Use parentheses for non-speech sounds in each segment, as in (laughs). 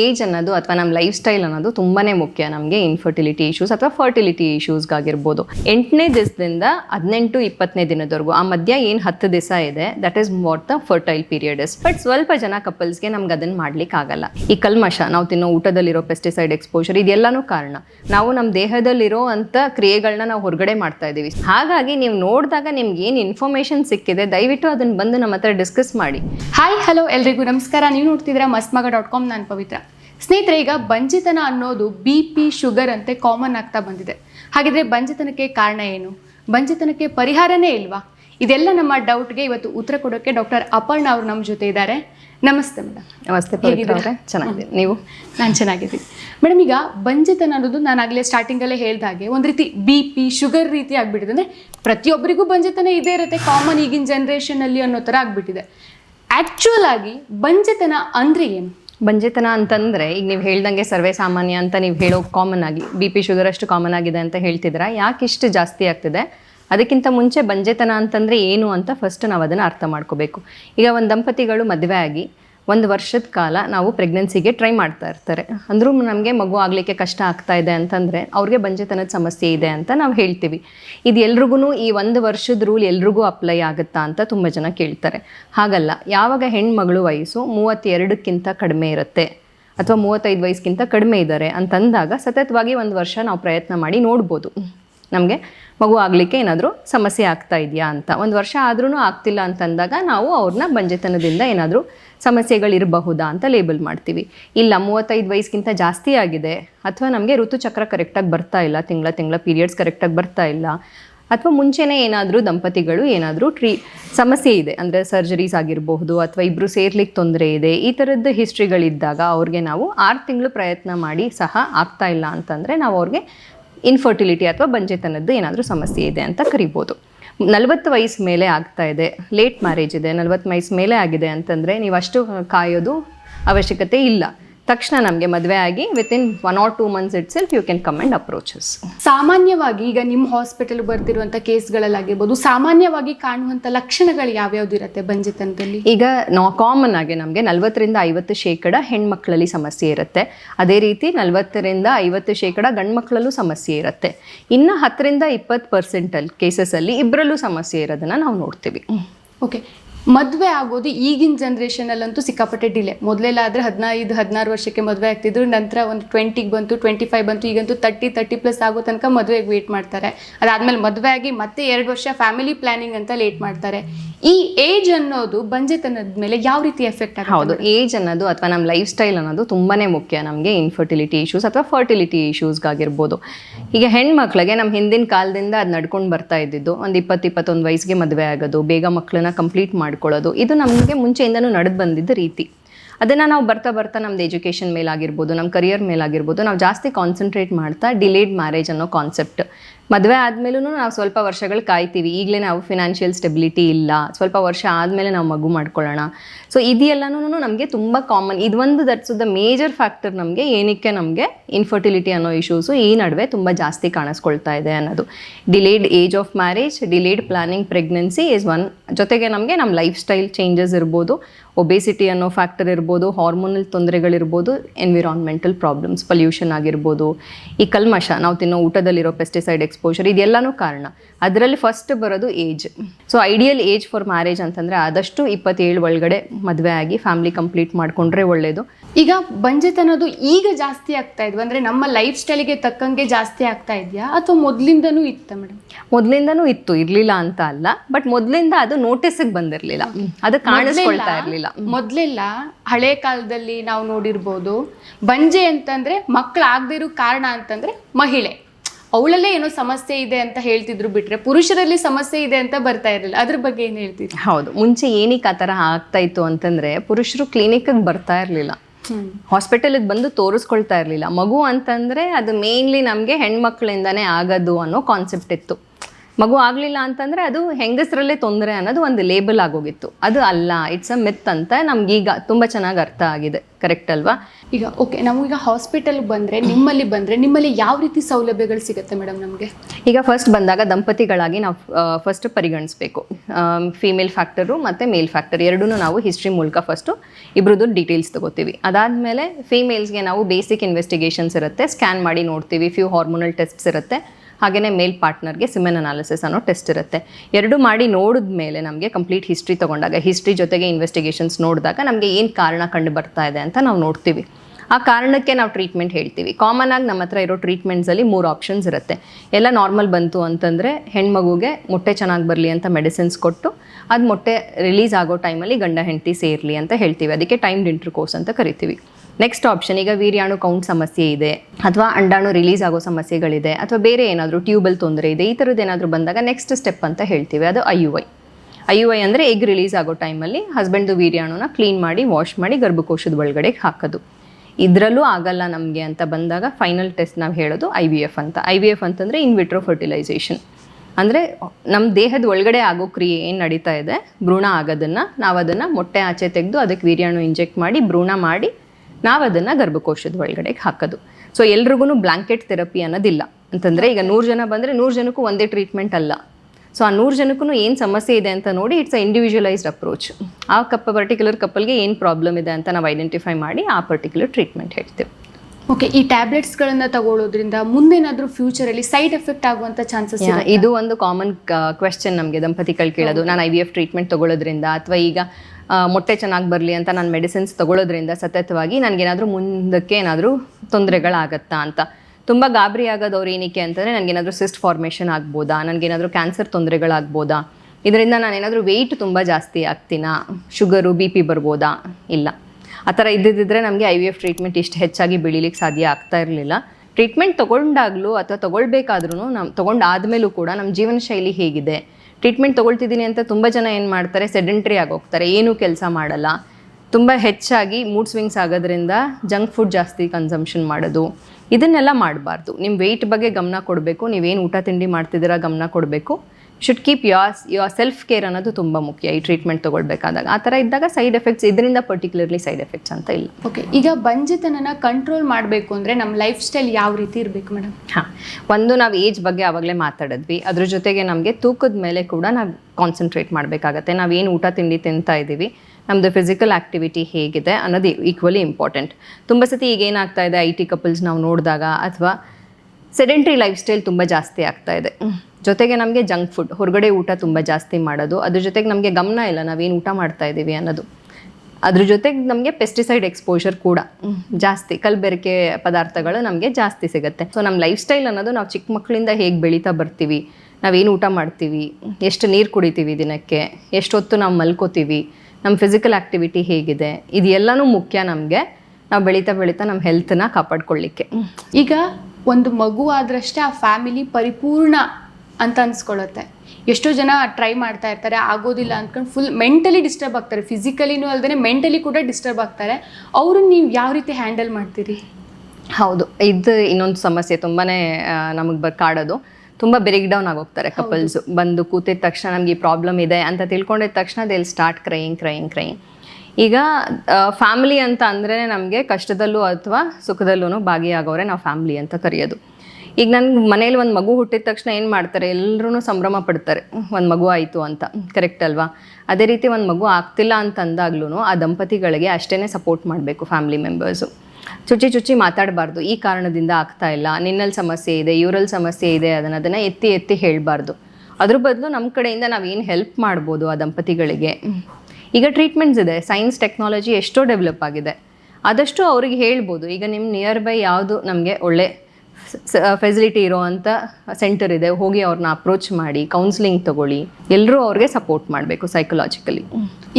Age ಅನ್ನೋದು ಅಥವಾ ನಮ್ಮ ಲೈಫ್ ಸ್ಟೈಲ್ ಅನ್ನೋದು ತುಂಬಾನೇ ಮುಖ್ಯ ನಮಗೆ ಇನ್ಫರ್ಟಿಲಿಟಿ ಇಶ್ಯೂಸ್ ಅಥವಾ ಫರ್ಟಿಲಿಟಿ ಇಶ್ಯೂಸ್ಗಾಗಿರ್ಬೋದು ಎಂಟನೇ ದಿವಸದಿಂದ ಹದಿನೆಂಟು ಇಪ್ಪತ್ತನೇ ದಿನದವರೆಗೂ, ಆ ಮಧ್ಯ ಏನು ಹತ್ತು ದಿವಸ ಇದೆ that is what the fertile period is but ಸ್ವಲ್ಪ ಜನ ಕಪಲ್ಸ್ಗೆ ನಮ್ಗೆ ಅದನ್ನ ಮಾಡ್ಲಿಕ್ಕೆ ಆಗಲ್ಲ. ಈ ಕಲ್ಮಶ, ನಾವು ತಿನ್ನೋ ಊಟದಲ್ಲಿರೋ ಪೆಸ್ಟಿಸೈಡ್ ಎಕ್ಸ್ಪೋಜರ್ ಇದೆಲ್ಲಾನು ಕಾರಣ. ನಾವು ನಮ್ಮ ದೇಹದಲ್ಲಿರೋ ಅಂತ ಕ್ರಿಯೆಗಳನ್ನ ನಾವು ಹೊರಗಡೆ ಮಾಡ್ತಾ ಇದ್ದೀವಿ ಹಾಗಾಗಿ ನೀವು ನೋಡಿದಾಗ ನಿಮ್ಗೆ ಏನು ಇನ್ಫಾರ್ಮೇಶನ್ ಸಿಕ್ಕಿದೆ, ದಯವಿಟ್ಟು ಅದನ್ನ ಬಂದು ನಮ್ಮ ಹತ್ರ ಡಿಸ್ಕಸ್ ಮಾಡಿ. ಹಾಯ್ ಹಲೋ ಎಲ್ರಿಗೂ ನಮಸ್ಕಾರ. ನೀವು ನೋಡ್ತಿದ್ದೀರಾ ಮಸ್ಮಗ ಡಾಟ್ ಕಾಮ್ ನಾನು ಪವಿತ್ರ. ಸ್ನೇಹಿತರೆ ಈಗ ಬಂಜಿತನ ಅನ್ನೋದು ಬಿ ಪಿ ಶುಗರ್ ಅಂತೆ ಕಾಮನ್ ಆಗ್ತಾ ಬಂದಿದೆ. ಹಾಗಿದ್ರೆ ಬಂಜಿತನಕ್ಕೆ ಕಾರಣ ಏನು? ಬಂಜಿತನಕ್ಕೆ ಪರಿಹಾರನೇ ಇಲ್ವಾ? ಇದೆಲ್ಲ ನಮ್ಮ ಡೌಟ್ಗೆ ಇವತ್ತು ಉತ್ತರ ಕೊಡೋಕೆ ಡಾಕ್ಟರ್ ಅಪರ್ಣ ಅವರು ನಮ್ಮ ಜೊತೆ ಇದ್ದಾರೆ. ನಮಸ್ತೆ ಮೇಡಮ್ ನಮಸ್ತೆ ಚೆನ್ನಾಗಿದೆ ನೀವು? ನಾನು ಚೆನ್ನಾಗಿದ್ದೀನಿ. ಮೇಡಮ್ ಈಗ ಬಂಜಿತನ ಅನ್ನೋದು ನಾನು ಆಗಲೇ ಸ್ಟಾರ್ಟಿಂಗಲ್ಲೇ ಹೇಳ್ದ ಹಾಗೆ ಒಂದು ರೀತಿ ಬಿ ಪಿ ಶುಗರ್ ರೀತಿ ಆಗಿಬಿಟ್ಟಿದೆ. ಅಂದರೆ ಪ್ರತಿಯೊಬ್ಬರಿಗೂ ಬಂಜಿತನ ಇದೇ ಇರುತ್ತೆ ಕಾಮನ್ ಈಗಿನ ಜನ್ರೇಷನಲ್ಲಿ ಅನ್ನೋ ಥರ ಆಗಿಬಿಟ್ಟಿದೆ. ಆ್ಯಕ್ಚುಯಲ್ ಆಗಿ ಬಂಜಿತನ ಅಂದರೆ ಏನು? ಬಂಜೆತನ ಅಂತಂದ್ರೆ, ಈಗ ನೀವು ಹೇಳ್ದಂಗೆ ಸರ್ವೇ ಸಾಮಾನ್ಯ ಅಂತ ನೀವು ಹೇಳೋ ಕಾಮನ್ ಆಗಿ ಬಿ ಪಿ ಶುಗರ್ ಅಷ್ಟು ಕಾಮನ್ ಆಗಿದೆ ಅಂತ ಹೇಳ್ತಿದ್ರಾ, ಯಾಕೆ ಇಷ್ಟು ಜಾಸ್ತಿ ಆಗ್ತಿದೆ? ಅದಕ್ಕಿಂತ ಮುಂಚೆ ಬಂಜೆತನ ಅಂತಂದ್ರೆ ಏನು ಅಂತ ಫಸ್ಟ್ ನಾವು ಅದನ್ನು ಅರ್ಥ ಮಾಡ್ಕೋಬೇಕು. ಈಗ ಒಂದು ದಂಪತಿಗಳು ಮದುವೆ ಆಗಿ ಒಂದು ವರ್ಷದ ಕಾಲ ನಾವು ಪ್ರೆಗ್ನೆನ್ಸಿಗೆ ಟ್ರೈ ಮಾಡ್ತಾ ಇರ್ತಾರೆ. ಅಂದರೂ ನಮಗೆ ಮಗು ಆಗಲಿಕ್ಕೆ ಕಷ್ಟ ಆಗ್ತಾ ಇದೆ ಅಂತಂದರೆ ಅವ್ರಿಗೆ ಬಂಜೆತನದ ಸಮಸ್ಯೆ ಇದೆ ಅಂತ ನಾವು ಹೇಳ್ತೀವಿ. ಇದು ಎಲ್ರಿಗೂ ಈ ಒಂದು ವರ್ಷದ ರೂಲ್ ಎಲ್ರಿಗೂ ಅಪ್ಲೈ ಆಗುತ್ತಾ ಅಂತ ತುಂಬ ಜನ ಕೇಳ್ತಾರೆ. ಹಾಗಲ್ಲ, ಯಾವಾಗ ಹೆಣ್ಮಗಳು ವಯಸ್ಸು ಮೂವತ್ತೆರಡಕ್ಕಿಂತ ಕಡಿಮೆ ಇರುತ್ತೆ ಅಥವಾ ಮೂವತ್ತೈದು ವಯಸ್ಸಿಗಿಂತ ಕಡಿಮೆ ಇದ್ದಾರೆ ಅಂತಂದಾಗ ಸತತವಾಗಿ ಒಂದು ವರ್ಷ ನಾವು ಪ್ರಯತ್ನ ಮಾಡಿ ನೋಡ್ಬೋದು. ನಮಗೆ ಮಗು ಆಗಲಿಕ್ಕೆ ಏನಾದರೂ ಸಮಸ್ಯೆ ಆಗ್ತಾ ಇದೆಯಾ ಅಂತ. ಒಂದು ವರ್ಷ ಆದ್ರೂ ಆಗ್ತಿಲ್ಲ ಅಂತಂದಾಗ ನಾವು ಅವ್ರನ್ನ ಬಂಜೆತನದಿಂದ ಏನಾದರೂ ಸಮಸ್ಯೆಗಳಿರಬಹುದಾ ಅಂತ ಲೇಬಲ್ ಮಾಡ್ತೀವಿ. ಇಲ್ಲ, ಮೂವತ್ತೈದು ವಯಸ್ಸಿಗಿಂತ ಜಾಸ್ತಿ ಆಗಿದೆ, ಅಥವಾ ನಮಗೆ ಋತುಚಕ್ರ ಕರೆಕ್ಟಾಗಿ ಬರ್ತಾ ಇಲ್ಲ, ತಿಂಗಳ ತಿಂಗಳ ಪೀರಿಯಡ್ಸ್ ಕರೆಕ್ಟಾಗಿ ಬರ್ತಾ ಇಲ್ಲ, ಅಥವಾ ಮುಂಚೆನೇ ಏನಾದರೂ ದಂಪತಿಗಳು ಏನಾದರೂ ಟ್ರೀ ಸಮಸ್ಯೆ ಇದೆ, ಅಂದರೆ ಸರ್ಜರೀಸ್ ಆಗಿರಬಹುದು, ಅಥವಾ ಇಬ್ಬರು ಸೇರ್ಲಿಕ್ಕೆ ತೊಂದರೆ ಇದೆ, ಈ ಥರದ್ದು ಹಿಸ್ಟ್ರಿಗಳಿದ್ದಾಗ ಅವ್ರಿಗೆ ನಾವು ಆರು ತಿಂಗಳು ಪ್ರಯತ್ನ ಮಾಡಿ ಸಹ ಆಗ್ತಾ ಇಲ್ಲ ಅಂತಂದರೆ ನಾವು ಅವ್ರಿಗೆ ಇನ್ಫರ್ಟಿಲಿಟಿ ಅಥವಾ ಬಂಜೆತನದ್ದು ಏನಾದರೂ ಸಮಸ್ಯೆ ಇದೆ ಅಂತ ಕರಿಬೋದು. ನಲವತ್ತು ವಯಸ್ಸು ಮೇಲೆ ಆಗ್ತಾ ಇದೆ. ಲೇಟ್ ಮ್ಯಾರೇಜ್ ಇದೆ, ನಲವತ್ತು ವಯಸ್ಸು ಮೇಲೆ ಆಗಿದೆ ಅಂತಂದರೆ ನೀವು ಅಷ್ಟು ಕಾಯೋದು ಅವಶ್ಯಕತೆ ಇಲ್ಲ. ತಕ್ಷಣ ನಮಗೆ ಮದುವೆ ಆಗಿ within one or two months itself you can come and approaches ಸಾಮಾನ್ಯವಾಗಿ ಈಗ ನಿಮ್ಮ ಹಾಸ್ಪಿಟಲ್ ಬರ್ತಿರುವಂಥ ಕೇಸ್ಗಳಲ್ಲಾಗಿರ್ಬೋದು ಸಾಮಾನ್ಯವಾಗಿ ಕಾಣುವಂಥ ಲಕ್ಷಣಗಳು ಯಾವ್ಯಾವ್ದು ಇರುತ್ತೆ ಬಂಜಿತನದಲ್ಲಿ? ಈಗ ನಾ ಕಾಮನ್ ಆಗಿ ನಮಗೆ ನಲವತ್ತರಿಂದ ಐವತ್ತು ಶೇಕಡ ಹೆಣ್ಮಕ್ಳಲ್ಲಿ ಸಮಸ್ಯೆ ಇರುತ್ತೆ. ಅದೇ ರೀತಿ ನಲವತ್ತರಿಂದ ಐವತ್ತು ಶೇಕಡ ಗಂಡ್ಮಕ್ಳಲ್ಲೂ ಸಮಸ್ಯೆ ಇರುತ್ತೆ. ಇನ್ನು ಹತ್ತರಿಂದ ಇಪ್ಪತ್ತು ಪರ್ಸೆಂಟಲ್ಲಿ ಕೇಸಸಲ್ಲಿ ಇಬ್ಬರಲ್ಲೂ ಸಮಸ್ಯೆ ಇರೋದನ್ನು ನಾವು ನೋಡ್ತೀವಿ. ಓಕೆ ಮದುವೆ ಆಗೋದು ಈಗಿನ ಜನ್ರೇಷನಲ್ಲಂತೂ ಸಿಕ್ಕಾಪಟ್ಟೆ ಡಿಲೇ ಮೊದಲೆಲ್ಲ ಆದರೆ ಹದಿನೈದು ಹದಿನಾರು ವರ್ಷಕ್ಕೆ ಮದುವೆ ಆಗ್ತಿದ್ರು ನಂತರ ಒಂದು ಟ್ವೆಂಟಿಗೆ ಬಂತು ಟ್ವೆಂಟಿ ಫೈವ್ ಬಂತು ಈಗಂತೂ ತರ್ಟಿ ತರ್ಟಿ ಪ್ಲಸ್ ಆಗೋ ತನಕ ಮದುವೆಗೆ ವೇಟ್ ಮಾಡ್ತಾರೆ. ಅದಾದಮೇಲೆ ಮದುವೆ ಆಗಿ ಮತ್ತೆ ಎರಡು ವರ್ಷ ಫ್ಯಾಮಿಲಿ ಪ್ಲಾನಿಂಗ್ ಅಂತ ಲೇಟ್ ಮಾಡ್ತಾರೆ. ಈ ಏಜ್ ಅನ್ನೋದು ಬಂಜೆತನದ ಮೇಲೆ ಯಾವ ರೀತಿ ಎಫೆಕ್ಟ್ ಆಗುತ್ತೆ ಹೌದು ಏಜ್ ಅನ್ನೋದು ಅಥವಾ ನಮ್ಮ ಲೈಫ್ ಸ್ಟೈಲ್ ಅನ್ನೋದು ತುಂಬಾನೇ ಮುಖ್ಯ ನಮಗೆ ಇನ್ಫರ್ಟಿಲಿಟಿ ಇಶ್ಯೂಸ್ ಅಥವಾ ಫರ್ಟಿಲಿಟಿ ಇಶ್ಯೂಸ್ಗಾಗಿರ್ಬೋದು ಈಗ ಹೆಣ್ಮಕ್ಳಿಗೆ ನಮ್ಮ ಹಿಂದಿನ ಕಾಲದಿಂದ ಅದು ನಡ್ಕೊಂಡು ಬರ್ತಾ ಇದ್ದಿದ್ದು ಒಂದು ಇಪ್ಪತ್ತು ಇಪ್ಪತ್ತೊಂದು ವಯಸ್ಸಿಗೆ ಮದುವೆ ಆಗೋದು ಬೇಗ ಮಕ್ಕಳನ್ನ ಕಂಪ್ಲೀಟ್ ಮಾಡ್ಕೊಳ್ಳೋದು. ಇದು ನಮಗೆ ಮುಂಚೆಯಿಂದನೂ ನಡೆದು ಬಂದಿದ್ದ ರೀತಿ. ಅದನ್ನು ನಾವು ಬರ್ತಾ ಬರ್ತಾ ನಮ್ದು ಎಜುಕೇಷನ್ ಮೇಲಾಗಿರ್ಬೋದು ನಮ್ಮ ಕರಿಯರ್ ಮೇಲಾಗಿರ್ಬೋದು, ನಾವು ಜಾಸ್ತಿ ಕಾನ್ಸಂಟ್ರೇಟ್ ಮಾಡ್ತಾ ಡಿಲೇಡ್ ಮ್ಯಾರೇಜ್ ಅನ್ನೋ ಕಾನ್ಸೆಪ್ಟ್ ಮದುವೆ ಆದಮೇಲೂ ನಾವು ಸ್ವಲ್ಪ ವರ್ಷಗಳು ಕಾಯ್ತೀವಿ. ಈಗಲೇ ನಾವು ಫಿನಾನ್ಷಿಯಲ್ ಸ್ಟೆಬಿಲಿಟಿ ಇಲ್ಲ. ಸ್ವಲ್ಪ ವರ್ಷ ಆದಮೇಲೆ ನಾವು ಮಗು ಮಾಡ್ಕೊಳ್ಳೋಣ. ಸೊ ಇದೆಲ್ಲನೂ ನಮಗೆ ತುಂಬ ಕಾಮನ್ ಇದೊಂದು ದಟ್ಸ್ ದ ಮೇಜರ್ ಫ್ಯಾಕ್ಟರ್ ನಮಗೆ, ಏನಕ್ಕೆ ನಮಗೆ ಇನ್ಫರ್ಟಿಲಿಟಿ ಅನ್ನೋ ಇಶ್ಯೂಸು ಈ ನಡುವೆ ತುಂಬ ಜಾಸ್ತಿ ಕಾಣಿಸ್ಕೊಳ್ತಾ ಇದೆ ಅನ್ನೋದು. Delayed age of marriage delayed planning pregnancy is one ಜೊತೆಗೆ ನಮಗೆ ನಮ್ಮ ಲೈಫ್ ಸ್ಟೈಲ್ ಚೇಂಜಸ್ ಇರ್ಬೋದು. ಒಬೇಸಿಟಿ ಅನ್ನೋ ಫ್ಯಾಕ್ಟರ್ ಇರ್ಬೋದು ಹಾರ್ಮೋನಲ್ ತೊಂದರೆಗಳಿರ್ಬೋದು ಎನ್ವಿರಾನ್ಮೆಂಟಲ್ ಪ್ರಾಬ್ಲಮ್ಸ್ ಪೊಲ್ಯೂಷನ್ ಆಗಿರ್ಬೋದು. ಈ ಕಲ್ಮಶ, ನಾವು ತಿನ್ನೋ ಊಟದಲ್ಲಿರೋ ಪೆಸ್ಟಿಸೈಡ್ ಎಕ್ಸ್ಪೋಜರ್ ಇದೆಲ್ಲನೂ ಕಾರಣ. ಅದರಲ್ಲಿ ಫಸ್ಟ್ ಬರೋದು age so ideal age for marriage ಅಂತಂದರೆ ಆದಷ್ಟು ಇಪ್ಪತ್ತೇಳು ಒಳಗಡೆ ಮದುವೆ ಆಗಿ ಫ್ಯಾಮಿಲಿ ಕಂಪ್ಲೀಟ್ ಮಾಡಿಕೊಂಡ್ರೆ ಒಳ್ಳೆಯದು ಈಗ ಬಂಜೆತನದು ಈಗ ಜಾಸ್ತಿ ಆಗ್ತಾ ಇದ್ವು. ಅಂದರೆ ನಮ್ಮ ಲೈಫ್ ಸ್ಟೈಲಿಗೆ ತಕ್ಕಂಗೆ ಜಾಸ್ತಿ ಆಗ್ತಾ ಇದೆಯಾ? ಅಥವಾ ಮೊದಲಿಂದನೂ ಇತ್ತ ಮೇಡಮ್? ಮೊದಲಿಂದನೂ ಇತ್ತು. ಇರಲಿಲ್ಲ ಅಂತ ಅಲ್ಲ. ಬಟ್ ಮೊದಲಿಂದ ಅದು ನೋಟಿಸಿಗೆ ಬಂದಿರಲಿಲ್ಲ. ಅದು ಕಾಣಿಸ್ಕೊಳ್ತಾ ಇರಲಿಲ್ಲ. ಮೊದಲೆಲ್ಲ ಹಳೆ ಕಾಲದಲ್ಲಿ ನಾವು ನೋಡಿರ್ಬೋದು ಬಂಜೆ ಅಂತಂದ್ರೆ ಮಕ್ಕಳು ಆಗದೇ ಇರೋ ಕಾರಣ ಅಂತಂದ್ರೆ ಮಹಿಳೆ. ಅವಳಲ್ಲೇ ಏನೋ ಸಮಸ್ಯೆ ಇದೆ ಅಂತ ಹೇಳ್ತಿದ್ರು ಬಿಟ್ರೆ ಪುರುಷರಲ್ಲಿ ಸಮಸ್ಯೆ ಇದೆ ಅಂತ ಬರ್ತಾ ಇರಲಿಲ್ಲ. ಅದ್ರ ಬಗ್ಗೆ ಏನು ಹೇಳ್ತಿದ್ರು? ಹೌದು. ಮುಂಚೆ ಏನಕ್ಕೆ ಆ ತರ ಆಗ್ತಾ ಇತ್ತು ಅಂತಂದ್ರೆ ಪುರುಷರು ಕ್ಲಿನಿಕ್ ಬರ್ತಾ ಇರಲಿಲ್ಲ. ಹಾಸ್ಪಿಟಲಿಗೆ ಬಂದು ತೋರಿಸ್ಕೊಳ್ತಾ ಇರಲಿಲ್ಲ. ಮಗು ಅಂತಂದ್ರೆ ಅದು ಮೇನ್ಲಿ ನಮಗೆ ಹೆಣ್ಮಕ್ಳಿಂದಾನೇ ಆಗೋದು ಅನ್ನೋ ಕಾನ್ಸೆಪ್ಟ್ ಇತ್ತು. ಮಗು ಆಗಲಿಲ್ಲ ಅಂತಂದರೆ ಅದು ಹೆಂಗಸರಲ್ಲೇ ತೊಂದರೆ ಅನ್ನೋದು ಒಂದು ಲೇಬಲ್ ಆಗೋಗಿತ್ತು. ಅದು ಅಲ್ಲ ಇಟ್ಸ್ ಅ ಮಿತ್ ಅಂತ ನಮ್ಗೀಗ ತುಂಬ ಚೆನ್ನಾಗಿ ಅರ್ಥ ಆಗಿದೆ. ಕರೆಕ್ಟ್ ಅಲ್ವಾ? ಈಗ ಓಕೆ ನಮಗೀಗ ಹಾಸ್ಪಿಟಲ್ಗೆ ಬಂದರೆ ನಿಮ್ಮಲ್ಲಿ ಬಂದರೆ ನಿಮ್ಮಲ್ಲಿ ಯಾವ ರೀತಿ ಸೌಲಭ್ಯಗಳು ಸಿಗುತ್ತೆ ಮೇಡಮ್ ನಮಗೆ? ಈಗ ಫಸ್ಟ್ ಬಂದಾಗ ದಂಪತಿಗಳಾಗಿ ನಾವು ಫಸ್ಟ್ ಪರಿಗಣಿಸಬೇಕು. ಫೀಮೇಲ್ ಫ್ಯಾಕ್ಟರು ಮತ್ತು ಮೇಲ್ ಫ್ಯಾಕ್ಟರ್ ಎರಡೂ ನಾವು ಹಿಸ್ಟ್ರಿ ಮೂಲಕ ಫಸ್ಟು ಇಬ್ಬರದ್ದು ಡೀಟೇಲ್ಸ್ ತಗೋತೀವಿ. ಅದಾದಮೇಲೆ ಫೀಮೇಲ್ಸ್ಗೆ ನಾವು ಬೇಸಿಕ್ ಇನ್ವೆಸ್ಟಿಗೇಷನ್ಸ್ ಇರುತ್ತೆ ಸ್ಕ್ಯಾನ್ ಮಾಡಿ ನೋಡ್ತೀವಿ ಫ್ಯೂ ಹಾರ್ಮೋನಲ್ ಟೆಸ್ಟ್ಸ್ ಇರುತ್ತೆ. ಹಾಗೆಯೇ ಮೇಲ್ ಪಾರ್ಟ್ನರ್ಗೆ ಸಿಮೆನ್ ಅನಾಲಿಸಿಸ್ ಅನ್ನೋ ಟೆಸ್ಟ್ ಇರುತ್ತೆ. ಎರಡು ಮಾಡಿ ನೋಡಿದ ಮೇಲೆ ನಮಗೆ ಕಂಪ್ಲೀಟ್ ಹಿಸ್ಟ್ರಿ ತೊಗೊಂಡಾಗ, ಹಿಸ್ಟ್ರಿ ಜೊತೆಗೆ ಇನ್ವೆಸ್ಟಿಗೇಷನ್ಸ್ ನೋಡಿದಾಗ ನಮಗೆ ಏನು ಕಾರಣ ಕಂಡು ಬರ್ತಾ ಇದೆ ಅಂತ ನಾವು ನೋಡ್ತೀವಿ. ಆ ಕಾರಣಕ್ಕೆ ನಾವು ಟ್ರೀಟ್ಮೆಂಟ್ ಹೇಳ್ತೀವಿ. ಕಾಮನ್ ಆಗಿ ನಮ್ಮ ಹತ್ರ ಇರೋ ಟ್ರೀಟ್ಮೆಂಟ್ಸಲ್ಲಿ ಮೂರು ಆಪ್ಷನ್ಸ್ ಇರುತ್ತೆ. ಎಲ್ಲ ನಾರ್ಮಲ್ ಬಂತು ಅಂತಂದರೆ ಹೆಣ್ಮಗುಗೆ ಮೊಟ್ಟೆ ಚೆನ್ನಾಗಿ ಬರಲಿ ಅಂತ ಮೆಡಿಸಿನ್ಸ್ ಕೊಟ್ಟು, ಅದು ಮೊಟ್ಟೆ ರಿಲೀಸ್ ಆಗೋ ಟೈಮಲ್ಲಿ ಗಂಡ ಹೆಂಡತಿ ಸೇರಲಿ ಅಂತ ಹೇಳ್ತೀವಿ. ಅದಕ್ಕೆ ಟೈಮ್ಡ್ ಇಂಟರ್ಕೋರ್ಸ್ ಅಂತ ಕರಿತೀವಿ. ನೆಕ್ಸ್ಟ್ ಆಪ್ಷನ್ ಈಗ ವೀರ್ಯಾಣು ಕೌಂಟ್ ಸಮಸ್ಯೆ ಇದೆ, ಅಥವಾ ಅಂಡಾಣು ರಿಲೀಸ್ ಆಗೋ ಸಮಸ್ಯೆಗಳಿದೆ, ಅಥವಾ ಬೇರೆ ಏನಾದರೂ ಟ್ಯೂಬಲ್ ತೊಂದರೆ ಇದೆ, ಈ ಥರದ್ದು ಏನಾದರೂ ಬಂದಾಗ ನೆಕ್ಸ್ಟ್ ಸ್ಟೆಪ್ ಅಂತ ಹೇಳ್ತೀವಿ, ಅದು I U I I U I ಅಂದರೆ ಎಗ್ ರಿಲೀಸ್ ಆಗೋ ಟೈಮಲ್ಲಿ ಹಸ್ಬೆಂಡ್ದು ವೀರ್ಯಾಣುನ ಕ್ಲೀನ್ ಮಾಡಿ ವಾಶ್ ಮಾಡಿ ಗರ್ಭಕೋಶದ ಒಳಗಡೆ ಹಾಕೋದು. ಇದರಲ್ಲೂ ಆಗಲ್ಲ ನಮಗೆ ಅಂತ ಬಂದಾಗ ಫೈನಲ್ ಟೆಸ್ಟ್ ನಾವು ಹೇಳೋದು ಐ ವಿ ಎಫ್ ಅಂತ. ಐ ವಿ ಎಫ್ ಅಂತಂದರೆ ಇನ್ವಿಟ್ರೋ ಫರ್ಟಿಲೈಸೇಷನ್ ಅಂದರೆ ನಮ್ಮ ದೇಹದ ಒಳಗಡೆ ಆಗೋ ಕ್ರಿಯೆ ಏನು ನಡೀತಾ ಇದೆ, ಭ್ರೂಣ ಆಗೋದನ್ನು ನಾವು ಅದನ್ನು ಮೊಟ್ಟೆ ಆಚೆ ತೆಗೆದು ಅದಕ್ಕೆ ವೀರ್ಯಾಣು ಇಂಜೆಕ್ಟ್ ಮಾಡಿ ಭ್ರೂಣ ಮಾಡಿ ನಾವು ಅದನ್ನು ಗರ್ಭಕೋಶದ ಒಳಗಡೆ ಹಾಕೋದು. ಸೊ ಎಲ್ರಿಗೂ ಬ್ಲಾಂಕೆಟ್ ಥೆರಪಿ ಅನ್ನೋದಿಲ್ಲ. ಅಂತಂದರೆ ಈಗ ನೂರು ಜನ ಬಂದರೆ ನೂರು ಜನಕ್ಕೂ ಒಂದೇ ಟ್ರೀಟ್ಮೆಂಟ್ ಅಲ್ಲ. ಸೊ ಆ ನೂರು ಜನಕ್ಕೂ ಏನು ಸಮಸ್ಯೆ ಇದೆ ಅಂತ ನೋಡಿ ಇಟ್ಸ್ ಅ ಇಂಡಿವಿಜುವಲೈಸ್ಡ್ ಅಪ್ರೋಚ್ ಆ ಕಪ್ಪ ಪರ್ಟಿಕ್ಯುಲರ್ ಕಪ್ಪಲ್ಗೆ ಏನು ಪ್ರಾಬ್ಲಮ್ ಇದೆ ಅಂತ ನಾವು ಐಡೆಂಟಿಫೈ ಮಾಡಿ ಆ ಪರ್ಟಿಕ್ಯುಲರ್ ಟ್ರೀಟ್ಮೆಂಟ್ ಹೇಳ್ತೀವಿ. ಓಕೆ ಈ ಟ್ಯಾಬ್ಲೆಟ್ಸ್ಗಳನ್ನು ತಗೊಳ್ಳೋದ್ರಿಂದ ಮುಂದೇನಾದರೂ ಫ್ಯೂಚರಲ್ಲಿ ಸೈಡ್ ಎಫೆಕ್ಟ್ ಆಗುವಂಥ ಚಾನ್ಸಸ್ ಇದು ಒಂದು ಕಾಮನ್ ಕ್ವೆಶ್ಚನ್ ನಮಗೆ ದಂಪತಿಗಳು ಕೇಳೋದು. ನಾನು ಐ ವಿ ಎಫ್ ಟ್ರೀಟ್ಮೆಂಟ್ ತಗೊಳ್ಳೋದ್ರಿಂದ ಅಥವಾ ಈಗ ಮೊಟ್ಟೆ ಚೆನ್ನಾಗಿ ಬರಲಿ ಅಂತ ನಾನು ಮೆಡಿಸಿನ್ಸ್ ತಗೊಳ್ಳೋದ್ರಿಂದ ಸತತವಾಗಿ ನನಗೇನಾದರೂ ಮುಂದಕ್ಕೆ ಏನಾದರೂ ತೊಂದರೆಗಳಾಗತ್ತಾ ಅಂತ. ತುಂಬ ಗಾಬರಿ ಆಗೋದವ್ರು ಏನಕ್ಕೆ ಅಂತಂದರೆ ನನಗೇನಾದರೂ ಸಿಸ್ಟ್ ಫಾರ್ಮೇಷನ್ ಆಗ್ಬೋದಾ? ನನಗೇನಾದರೂ ಕ್ಯಾನ್ಸರ್ ತೊಂದರೆಗಳಾಗ್ಬೋದಾ? ಇದರಿಂದ ನಾನೇನಾದರೂ ವೆಯ್ಟ್ ತುಂಬ ಜಾಸ್ತಿ ಆಗ್ತೀನಾ? ಶುಗರು ಬಿ ಪಿ ಬರ್ಬೋದಾ? ಇಲ್ಲ. ಆ ಥರ ಇದ್ದಿದ್ದರೆ ನಮಗೆ ಐ ವಿ ಎಫ್ ಟ್ರೀಟ್ಮೆಂಟ್ ಇಷ್ಟು ಹೆಚ್ಚಾಗಿ ಬೆಳೀಲಿಕ್ಕೆ ಸಾಧ್ಯ ಆಗ್ತಾ ಇರಲಿಲ್ಲ. ಟ್ರೀಟ್ಮೆಂಟ್ ತೊಗೊಂಡಾಗಲೂ ಅಥವಾ ತೊಗೊಳ್ಬೇಕಾದ್ರೂ ನಮ್ಮ ತೊಗೊಂಡಾದ್ಮೇಲೂ ಕೂಡ ನಮ್ಮ ಜೀವನ ಶೈಲಿ ಹೇಗಿದೆ. ಟ್ರೀಟ್ಮೆಂಟ್ ತೊಗೊಳ್ತಿದ್ದೀನಿ ಅಂತ ತುಂಬ ಜನ ಏನು ಮಾಡ್ತಾರೆ? ಸೆಡೆಂಟ್ರಿ ಆಗೋಗ್ತಾರೆ. ಏನೂ ಕೆಲಸ ಮಾಡಲ್ಲ. ತುಂಬ ಹೆಚ್ಚಾಗಿ ಮೂಡ್ ಸ್ವಿಂಗ್ಸ್ ಆಗೋದ್ರಿಂದ ಜಂಕ್ ಫುಡ್ ಜಾಸ್ತಿ ಕನ್ಸಂಪ್ಷನ್ ಮಾಡೋದು. ಇದನ್ನೆಲ್ಲ ಮಾಡಬಾರ್ದು. ನಿಮ್ಮ ವೆಯ್ಟ್ ಬಗ್ಗೆ ಗಮನ ಕೊಡಬೇಕು. ನೀವೇನು ಊಟ ತಿಂಡಿ ಮಾಡ್ತಿದ್ದೀರಾ ಗಮನ ಕೊಡಬೇಕು. Should keep your your self care ಅನ್ನೋದು ತುಂಬ ಮುಖ್ಯ ಈ ಟ್ರೀಟ್ಮೆಂಟ್ ತೊಗೊಳ್ಬೇಕಾದಾಗ. ಆ ಥರ ಇದ್ದಾಗ ಸೈಡ್ ಎಫೆಕ್ಟ್ಸ್ ಇದರಿಂದ ಪರ್ಟಿಕ್ಯುಲರ್ಲಿ ಸೈಡ್ ಎಫೆಕ್ಟ್ಸ್ ಅಂತ ಇಲ್ಲ. ಓಕೆ ಈಗ ಬಂಜೆತನನ ಕಂಟ್ರೋಲ್ ಮಾಡಬೇಕು ಅಂದರೆ ನಮ್ಮ ಲೈಫ್ ಸ್ಟೈಲ್ ಯಾವ ರೀತಿ ಇರಬೇಕು ಮೇಡಮ್ ಹಾಂ ಒಂದು ನಾವು ಏಜ್ ಬಗ್ಗೆ ಆವಾಗಲೇ ಮಾತಾಡಿದ್ವಿ. ಅದ್ರ ಜೊತೆಗೆ ನಮಗೆ ತೂಕದ ಮೇಲೆ ಕೂಡ ನಾವು ಕಾನ್ಸಂಟ್ರೇಟ್ ಮಾಡಬೇಕಾಗತ್ತೆ. ನಾವೇನು ಊಟ ತಿಂಡಿ ತಿಂತಾ ಇದ್ದೀವಿ ನಮ್ಮದು ಫಿಸಿಕಲ್ ಆ್ಯಕ್ಟಿವಿಟಿ ಹೇಗಿದೆ ಅನ್ನೋದು ಈಕ್ವಲಿ ಇಂಪಾರ್ಟೆಂಟ್ ತುಂಬ ಸತಿ ಈಗ ಏನಾಗ್ತಾ ಇದೆ ಐ ಟಿ ಕಪಲ್ಸ್ ನಾವು ನೋಡಿದಾಗ ಅಥವಾ ಸೆಡೆಂಟ್ರಿ ಲೈಫ್ ಸ್ಟೈಲ್ ತುಂಬ ಜಾಸ್ತಿ ಆಗ್ತಾ ಇದೆ. ಜೊತೆಗೆ ನಮಗೆ ಜಂಕ್ ಫುಡ್ ಹೊರಗಡೆ ಊಟ ತುಂಬ ಜಾಸ್ತಿ ಮಾಡೋದು. ಅದ್ರ ಜೊತೆಗೆ ನಮಗೆ ಗಮನ ಇಲ್ಲ, ನಾವೇನು ಊಟ ಮಾಡ್ತಾ ಇದ್ದೀವಿ ಅನ್ನೋದು. ಅದ್ರ ಜೊತೆಗೆ ನಮಗೆ ಪೆಸ್ಟಿಸೈಡ್ ಎಕ್ಸ್ಪೋಜರ್ ಕೂಡ ಜಾಸ್ತಿ. ಕಲ್ಬೆರಕೆ ಪದಾರ್ಥಗಳು ನಮಗೆ ಜಾಸ್ತಿ ಸಿಗುತ್ತೆ. ಸೊ ನಮ್ಮ ಲೈಫ್ ಸ್ಟೈಲ್ ಅನ್ನೋದು ನಾವು ಚಿಕ್ಕ ಮಕ್ಕಳಿಂದ ಹೇಗೆ ಬೆಳೀತಾ ಬರ್ತೀವಿ, ನಾವೇನು ಊಟ ಮಾಡ್ತೀವಿ, ಎಷ್ಟು ನೀರು ಕುಡಿತೀವಿ ದಿನಕ್ಕೆ, ಎಷ್ಟೊತ್ತು ನಾವು ಮಲ್ಕೋತೀವಿ ನಮ್ಮ ಫಿಸಿಕಲ್ ಆ್ಯಕ್ಟಿವಿಟಿ ಹೇಗಿದೆ, ಇದು ಎಲ್ಲನೂ ಮುಖ್ಯ ನಮಗೆ. ನಾವು ಬೆಳೀತಾ ಬೆಳೀತಾ ನಮ್ಮ ಹೆಲ್ತನ್ನ ಕಾಪಾಡ್ಕೊಳ್ಳಿಕ್ಕೆ. ಈಗ ಒಂದು ಮಗು ಆದ್ರಷ್ಟೇ ಆ ಫ್ಯಾಮಿಲಿ ಪರಿಪೂರ್ಣ ಅಂತ ಅನ್ಸ್ಕೊಳ್ಳುತ್ತೆ. ಎಷ್ಟೋ ಜನ ಟ್ರೈ ಮಾಡ್ತಾ ಇರ್ತಾರೆ ಆಗೋದಿಲ್ಲ ಅಂದ್ಕೊಂಡು ಫುಲ್ ಮೆಂಟಲಿ ಡಿಸ್ಟರ್ಬ್ ಆಗ್ತಾರೆ. ಫಿಸಿಕಲಿನೂ ಅಲ್ಲದೆ ಮೆಂಟಲಿ ಕೂಡ ಡಿಸ್ಟರ್ಬ್ ಆಗ್ತಾರೆ. ಅವ್ರನ್ನ ನೀವು ಯಾವ ರೀತಿ ಹ್ಯಾಂಡಲ್ ಮಾಡ್ತೀರಿ? ಹೌದು. ಇದು ಇನ್ನೊಂದು ಸಮಸ್ಯೆ. ತುಂಬಾ ನಮಗೆ ಬರ್ ಕಾಡೋದು ತುಂಬ ಬ್ರೇಕ್ ಡೌನ್ ಆಗೋಗ್ತಾರೆ ಕಪಲ್ಸು ಬಂದು ಕೂತಿದ ತಕ್ಷಣ ನಮಗೆ ಈ ಪ್ರಾಬ್ಲಮ್ ಇದೆ ಅಂತ ತಿಳ್ಕೊಂಡಿದ ತಕ್ಷಣ they'll start crying crying crying ಈಗ ಫ್ಯಾಮಿಲಿ ಅಂತ ಅಂದ್ರೆ ನಮಗೆ ಕಷ್ಟದಲ್ಲೂ ಅಥವಾ ಸುಖದಲ್ಲೂ ಭಾಗಿಯಾಗೋರೆ ನಾವು ಫ್ಯಾಮಿಲಿ ಅಂತ ಕರೆಯೋದು. ಈಗ ನನ್ಗೆ ಮನೇಲಿ ಒಂದು ಮಗು ಹುಟ್ಟಿದ ತಕ್ಷಣ ಏನು ಮಾಡ್ತಾರೆ? ಎಲ್ಲರೂ ಸಂಭ್ರಮ ಪಡ್ತಾರೆ. ಒಂದು ಮಗು ಆಯಿತು ಅಂತ. ಕರೆಕ್ಟ್ ಅಲ್ವಾ? ಅದೇ ರೀತಿ ಒಂದು ಮಗು ಆಗ್ತಿಲ್ಲ ಅಂತ ಅಂದಾಗ್ಲೂ ಆ ದಂಪತಿಗಳಿಗೆ ಅಷ್ಟೇ ಸಪೋರ್ಟ್ ಮಾಡಬೇಕು ಫ್ಯಾಮಿಲಿ ಮೆಂಬರ್ಸು ಚುಚ್ಚಿ ಚುಚ್ಚಿ ಮಾತಾಡಬಾರ್ದು. ಈ ಕಾರಣದಿಂದ ಆಗ್ತಾ ಇಲ್ಲ. ನಿನ್ನಲ್ಲಿ ಸಮಸ್ಯೆ ಇದೆ, ಇವರಲ್ಲಿ ಸಮಸ್ಯೆ ಇದೆ ಅದನ್ನು ಅದನ್ನು ಎತ್ತಿ ಎತ್ತಿ ಹೇಳಬಾರ್ದು. ಅದ್ರ ಬದಲು ನಮ್ಮ ಕಡೆಯಿಂದ ನಾವು ಏನು ಹೆಲ್ಪ್ ಮಾಡ್ಬೋದು ಆ ದಂಪತಿಗಳಿಗೆ? ಈಗ ಟ್ರೀಟ್ಮೆಂಟ್ಸ್ ಇದೆ. ಸೈನ್ಸ್ ಟೆಕ್ನಾಲಜಿ ಎಷ್ಟೋ ಡೆವಲಪ್ ಆಗಿದೆ. ಆದಷ್ಟು ಅವ್ರಿಗೆ ಹೇಳ್ಬೋದು. ಈಗ ನಿಮ್ಮ ನಿಯರ್ ಬೈ ಯಾವುದು ನಮಗೆ ಒಳ್ಳೆ ಫೆಸಿಲಿಟಿ ಇರೋವಂಥ ಸೆಂಟರ್ ಇದೆ. ಹೋಗಿ ಅವ್ರನ್ನ ಅಪ್ರೋಚ್ ಮಾಡಿ ಕೌನ್ಸಿಲಿಂಗ್ ತಗೊಳ್ಳಿ. ಎಲ್ಲರೂ ಅವ್ರಿಗೆ ಸಪೋರ್ಟ್ ಮಾಡಬೇಕು ಸೈಕಲಾಜಿಕಲಿ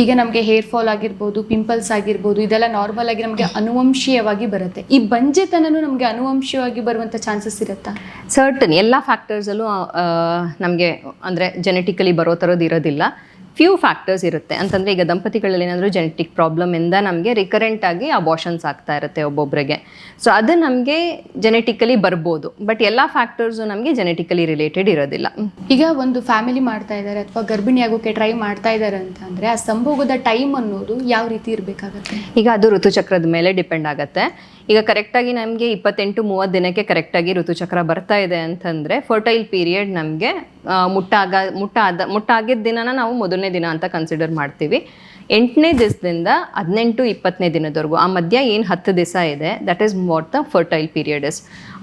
ಈಗ ನಮಗೆ ಹೇರ್ ಫಾಲ್ ಆಗಿರ್ಬೋದು ಪಿಂಪಲ್ಸ್ ಆಗಿರ್ಬೋದು ಇದೆಲ್ಲ ನಾರ್ಮಲ್ ಆಗಿ ನಮಗೆ ಅನುವಂಶೀಯವಾಗಿ ಬರುತ್ತೆ. ಈ ಬಂಜೆತನನು ನಮಗೆ ಅನುವಂಶೀಯವಾಗಿ ಬರುವಂಥ ಚಾನ್ಸಸ್ ಇರುತ್ತಾ? ಸರ್ಟನ್ ಎಲ್ಲ ಫ್ಯಾಕ್ಟರ್ಸಲ್ಲೂ ನಮಗೆ ಅಂದರೆ ಜೆನೆಟಿಕಲಿ ಬರೋ ಥರದ್ದು ಇರೋದಿಲ್ಲ. ಫ್ಯೂ ಫ್ಯಾಕ್ಟರ್ಸ್ ಇರುತ್ತೆ. ಅಂತಂದರೆ ಈಗ ದಂಪತಿಗಳಲ್ಲಿ ಏನಾದರೂ ಜೆನೆಟಿಕ್ ಪ್ರಾಬ್ಲಮಿಂದ ನಮಗೆ ರಿಕರೆಂಟ್ ಆಗಿ ಅಬಾಷನ್ಸ್ ಆಗ್ತಾ ಇರುತ್ತೆ ಒಬ್ಬೊಬ್ಬರಿಗೆ ಸೊ ಅದು ನಮಗೆ ಜೆನೆಟಿಕಲಿ ಬರ್ಬೋದು. ಬಟ್ ಎಲ್ಲ ಫ್ಯಾಕ್ಟರ್ಸು ನಮಗೆ ಜೆನೆಟಿಕಲಿ ರಿಲೇಟೆಡ್ ಇರೋದಿಲ್ಲ. ಈಗ ಒಂದು ಫ್ಯಾಮಿಲಿ ಮಾಡ್ತಾ ಇದ್ದಾರೆ ಅಥವಾ ಗರ್ಭಿಣಿ ಆಗೋಕೆ ಟ್ರೈ ಮಾಡ್ತಾ ಇದ್ದಾರೆ ಅಂತ ಅಂದ್ರೆ ಆ ಸಂಭೋಗದ ಟೈಮ್ ಅನ್ನೋದು ಯಾವ ರೀತಿ ಇರಬೇಕಾಗುತ್ತೆ? ಈಗ ಅದು ಋತುಚಕ್ರದ ಮೇಲೆ ಡಿಪೆಂಡ್ ಆಗುತ್ತೆ. ಈಗ ಕರೆಕ್ಟಾಗಿ ನಮಗೆ ಇಪ್ಪತ್ತೆಂಟು ಮೂವತ್ತು ದಿನಕ್ಕೆ ಕರೆಕ್ಟಾಗಿ ಋತುಚಕ್ರ ಬರ್ತಾ ಇದೆ ಅಂತಂದರೆ ಫರ್ಟೈಲ್ ಪೀರಿಯಡ್ ನಮಗೆ ಮುಟ್ಟಾಗ, ಮುಟ್ಟಾದ, ಮುಟ್ಟಾಗಿದ್ದ ದಿನನ ನಾವು ಮೊದಲನೇ ದಿನ ಅಂತ ಕನ್ಸಿಡರ್ ಮಾಡ್ತೀವಿ. ಎಂಟನೇ ದಿವಸದಿಂದ ಹದಿನೆಂಟು ಇಪ್ಪತ್ತನೇ ದಿನದವರೆಗೂ, ಆ ಮಧ್ಯ ಏನು ಹತ್ತು ದಿವಸ ಇದೆ that is what the fertile period is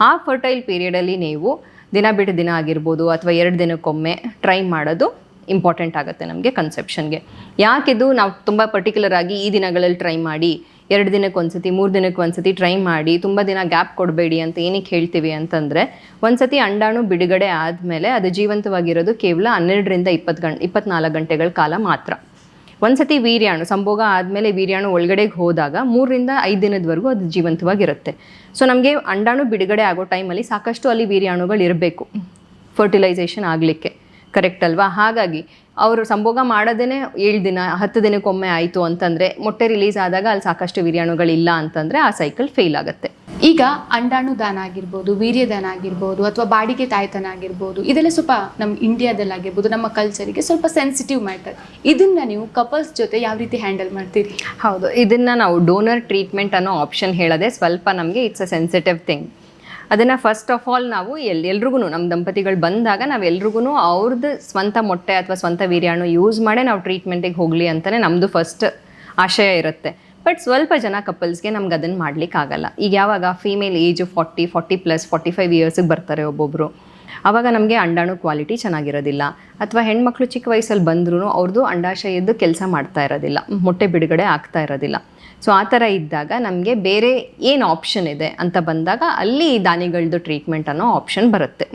ಆ ಫರ್ಟೈಲ್ ಪೀರಿಯಡಲ್ಲಿ ನೀವು ದಿನ ಬಿಟ್ಟು ದಿನ ಆಗಿರ್ಬೋದು ಅಥವಾ ಎರಡು ದಿನಕ್ಕೊಮ್ಮೆ ಟ್ರೈ ಮಾಡೋದು ಇಂಪಾರ್ಟೆಂಟ್ ಆಗುತ್ತೆ ನಮಗೆ ಕನ್ಸೆಪ್ಷನ್ಗೆ ಯಾಕಿದು ನಾವು ತುಂಬ ಪರ್ಟಿಕ್ಯುಲರ್ ಆಗಿ ಈ ದಿನಗಳಲ್ಲಿ ಟ್ರೈ ಮಾಡಿ ಎರಡು ದಿನಕ್ಕೆ ಒಂದ್ಸತಿ, ಮೂರು ದಿನಕ್ಕೆ ಒಂದ್ಸತಿ ಟ್ರೈ ಮಾಡಿ, ತುಂಬ ದಿನ ಗ್ಯಾಪ್ ಕೊಡಬೇಡಿ ಅಂತ ಏನಕ್ಕೆ ಹೇಳ್ತೀವಿ ಅಂತಂದರೆ, ಒಂದ್ಸತಿ ಅಂಡಾಣು ಬಿಡುಗಡೆ ಆದಮೇಲೆ ಅದು ಜೀವಂತವಾಗಿರೋದು ಕೇವಲ ಹನ್ನೆರಡರಿಂದ ಇಪ್ಪತ್ತು ಗಂಟೆ ಇಪ್ಪತ್ನಾಲ್ಕು ಗಂಟೆಗಳ ಕಾಲ ಮಾತ್ರ. ಒಂದ್ಸತಿ ವೀರ್ಯಾಣು, ಸಂಭೋಗ ಆದಮೇಲೆ ವೀರ್ಯಾಣು ಒಳಗಡೆಗೆ ಹೋದಾಗ ಮೂರರಿಂದ ಐದು ದಿನದವರೆಗೂ ಅದು ಜೀವಂತವಾಗಿರುತ್ತೆ. ಸೊ ನಮಗೆ ಅಂಡಾಣು ಬಿಡುಗಡೆ ಆಗೋ ಟೈಮಲ್ಲಿ ಸಾಕಷ್ಟು ಅಲ್ಲಿ ವೀರ್ಯಾಣುಗಳು ಇರಬೇಕು. ಫರ್ಟಿಲೈಸೇಷನ್ ಆಗಲಿಕ್ಕೆ. ಕರೆಕ್ಟ್ ಅಲ್ವಾ? ಹಾಗಾಗಿ ಅವರು ಸಂಭೋಗ ಮಾಡೋದೇ ಏಳು ದಿನ ಹತ್ತು ದಿನಕ್ಕೊಮ್ಮೆ ಆಯಿತು ಅಂತಂದರೆ ಮೊಟ್ಟೆ ರಿಲೀಸ್ ಆದಾಗ ಅಲ್ಲಿ ಸಾಕಷ್ಟು ವೀರ್ಯಾಣುಗಳಿಲ್ಲ ಅಂತಂದರೆ ಆ ಸೈಕಲ್ ಫೇಲ್ ಆಗುತ್ತೆ. ಈಗ ಅಂಡಾಣು ದಾನ ಆಗಿರ್ಬೋದು ವೀರ್ಯದಾನ ಆಗಿರ್ಬೋದು ಅಥವಾ ಬಾಡಿಗೆ ತಾಯ್ತನ ಆಗಿರ್ಬೋದು ಇದೆಲ್ಲ ಸ್ವಲ್ಪ ನಮ್ಮ ಇಂಡಿಯಾದಲ್ಲಿ ಆಗಿರ್ಬೋದು ನಮ್ಮ ಕಲ್ಚರಿಗೆ ಸ್ವಲ್ಪ ಸೆನ್ಸಿಟಿವ್ ಮ್ಯಾಟರ್ ಇದನ್ನ ನೀವು ಕಪಲ್ಸ್ ಜೊತೆ ಯಾವ ರೀತಿ ಹ್ಯಾಂಡಲ್ ಮಾಡ್ತೀರಿ? ಹೌದು ಇದನ್ನ ನಾವು ಡೋನರ್ ಟ್ರೀಟ್ಮೆಂಟ್ ಅನ್ನೋ ಆಪ್ಷನ್ ಹೇಳದೆ ಸ್ವಲ್ಪ ನಮಗೆ ಇಟ್ಸ್ ಅ ಸೆನ್ಸಿಟಿವ್ ಥಿಂಗ್ ಅದನ್ನು ಫಸ್ಟ್ ಆಫ್ ಆಲ್ ನಾವು ಎಲ್ ಎಲ್ರಿಗೂ ನಮ್ಮ ದಂಪತಿಗಳು ಬಂದಾಗ ನಾವು ಎಲ್ರಿಗೂ ಅವ್ರದ್ದು ಸ್ವಂತ ಮೊಟ್ಟೆ ಅಥವಾ ಸ್ವಂತ ವೀರ್ಯಾಣು ಯೂಸ್ ಮಾಡೇ ನಾವು ಟ್ರೀಟ್ಮೆಂಟಿಗೆ ಹೋಗಲಿ ಅಂತಲೇ ನಮ್ಮದು ಫಸ್ಟ್ ಆಶಯ ಇರುತ್ತೆ. ಬಟ್ ಸ್ವಲ್ಪ ಜನ ಕಪಲ್ಸ್ಗೆ ನಮ್ಗೆ ಅದನ್ನು ಮಾಡ್ಲಿಕ್ಕೆ ಆಗಲ್ಲ. ಈಗ ಯಾವಾಗ female age forty forty plus forty five ಇಯರ್ಸಿಗೆ ಬರ್ತಾರೆ ಒಬ್ಬೊಬ್ಬರು ಆವಾಗ ನಮಗೆ ಅಂಡಾಣು ಕ್ವಾಲಿಟಿ ಚೆನ್ನಾಗಿರೋದಿಲ್ಲ. ಅಥವಾ ಹೆಣ್ಮಕ್ಳು ಚಿಕ್ಕ ವಯಸ್ಸಲ್ಲಿ ಬಂದ್ರೂ ಅವ್ರದ್ದು ಅಂಡಾಶಯದ್ದು ಕೆಲಸ ಮಾಡ್ತಾ ಇರೋದಿಲ್ಲ. ಮೊಟ್ಟೆ ಬಿಡುಗಡೆ ಆಗ್ತಾ ಇರೋದಿಲ್ಲ. ಸೊ ಆ ಥರ ಇದ್ದಾಗ ನಮಗೆ ಬೇರೆ ಏನು ಆಪ್ಷನ್ ಇದೆ ಅಂತ ಬಂದಾಗ ಅಲ್ಲಿ ದಾನಿಗಳದ್ದು ಟ್ರೀಟ್ಮೆಂಟ್ ಅನ್ನೋ ಆಪ್ಷನ್ ಬರುತ್ತೆ.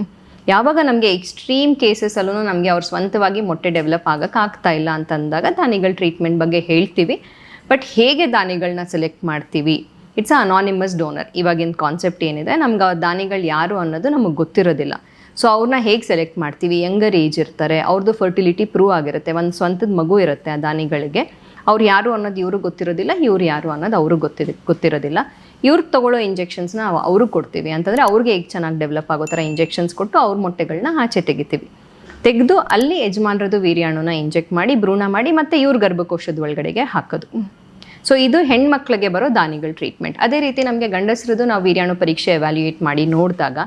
ಯಾವಾಗ ನಮಗೆ ಎಕ್ಸ್ಟ್ರೀಮ್ ಕೇಸಸಲ್ಲೂ ನಮಗೆ ಅವ್ರ ಸ್ವಂತವಾಗಿ ಮೊಟ್ಟೆ ಡೆವಲಪ್ ಆಗೋಕ್ಕೆ ಆಗ್ತಾ ಇಲ್ಲ ಅಂತಂದಾಗ ದಾನಿಗಳ ಟ್ರೀಟ್ಮೆಂಟ್ ಬಗ್ಗೆ ಹೇಳ್ತೀವಿ. ಬಟ್ ಹೇಗೆ ದಾನಿಗಳನ್ನ ಸೆಲೆಕ್ಟ್ ಮಾಡ್ತೀವಿ? ಇಟ್ಸ್ ಅ ಅನಾನಿಮಸ್ ಡೋನರ್ ಇವಾಗಿನ ಕಾನ್ಸೆಪ್ಟ್ ಏನಿದೆ? ನಮ್ಗೆ ಆ ದಾನಿಗಳು ಯಾರು ಅನ್ನೋದು ನಮಗೆ ಗೊತ್ತಿರೋದಿಲ್ಲ. ಸೊ ಅವ್ರನ್ನ ಹೇಗೆ ಸೆಲೆಕ್ಟ್ ಮಾಡ್ತೀವಿ? ಯಂಗರ್ ಏಜ್ ಇರ್ತಾರೆ. ಅವ್ರದ್ದು ಫರ್ಟಿಲಿಟಿ ಪ್ರೂವ್ ಆಗಿರುತ್ತೆ. ಒಂದು ಸ್ವಂತದ ಮಗು ಇರುತ್ತೆ ಆ ದಾನಿಗಳಿಗೆ. ಅವ್ರು ಯಾರು ಅನ್ನೋದು ಇವ್ರಿಗೆ ಗೊತ್ತಿರೋದಿಲ್ಲ, ಇವ್ರು ಯಾರು ಅನ್ನೋದು ಅವ್ರಿಗೆ ಗೊತ್ತಿರ, ಗೊತ್ತಿರೋದಿಲ್ಲ. ಇವ್ರಿಗೆ ತೊಗೊಳ್ಳೋ ಇಂಜೆಕ್ಷನ್ಸ್ನ ಅವ್ರಿಗೆ ಕೊಡ್ತೀವಿ. ಅಂತಂದರೆ ಅವ್ರಿಗೆ ಹೇಗೆ ಚೆನ್ನಾಗಿ ಡೆವಲಪ್ ಆಗೋ ಥರ ಇಂಜೆಕ್ಷನ್ಸ್ ಕೊಟ್ಟು ಅವ್ರ ಮೊಟ್ಟೆಗಳನ್ನ ಆಚೆ ತೆಗಿತೀವಿ. ತೆಗೆದು ಅಲ್ಲಿ ಯಜಮಾನ್ರದ್ದು ವೀರ್ಯಾಣುನ ಇಂಜೆಕ್ಟ್ ಮಾಡಿ, ಭ್ರೂಣ ಮಾಡಿ ಮತ್ತೆ ಇವ್ರ ಗರ್ಭಕೋಶದ ಒಳಗಡೆಗೆ ಹಾಕೋದು. ಸೊ ಇದು ಹೆಣ್ಮಕ್ಳಿಗೆ ಬರೋ ದಾನಿಗಳ ಟ್ರೀಟ್ಮೆಂಟ್ ಅದೇ ರೀತಿ ನಮಗೆ ಗಂಡಸರದು ನಾವು ವೀರ್ಯಾಣು ಪರೀಕ್ಷೆ ಎವ್ಯಾಲ್ಯೂಯೇಟ್ ಮಾಡಿ ನೋಡಿದಾಗ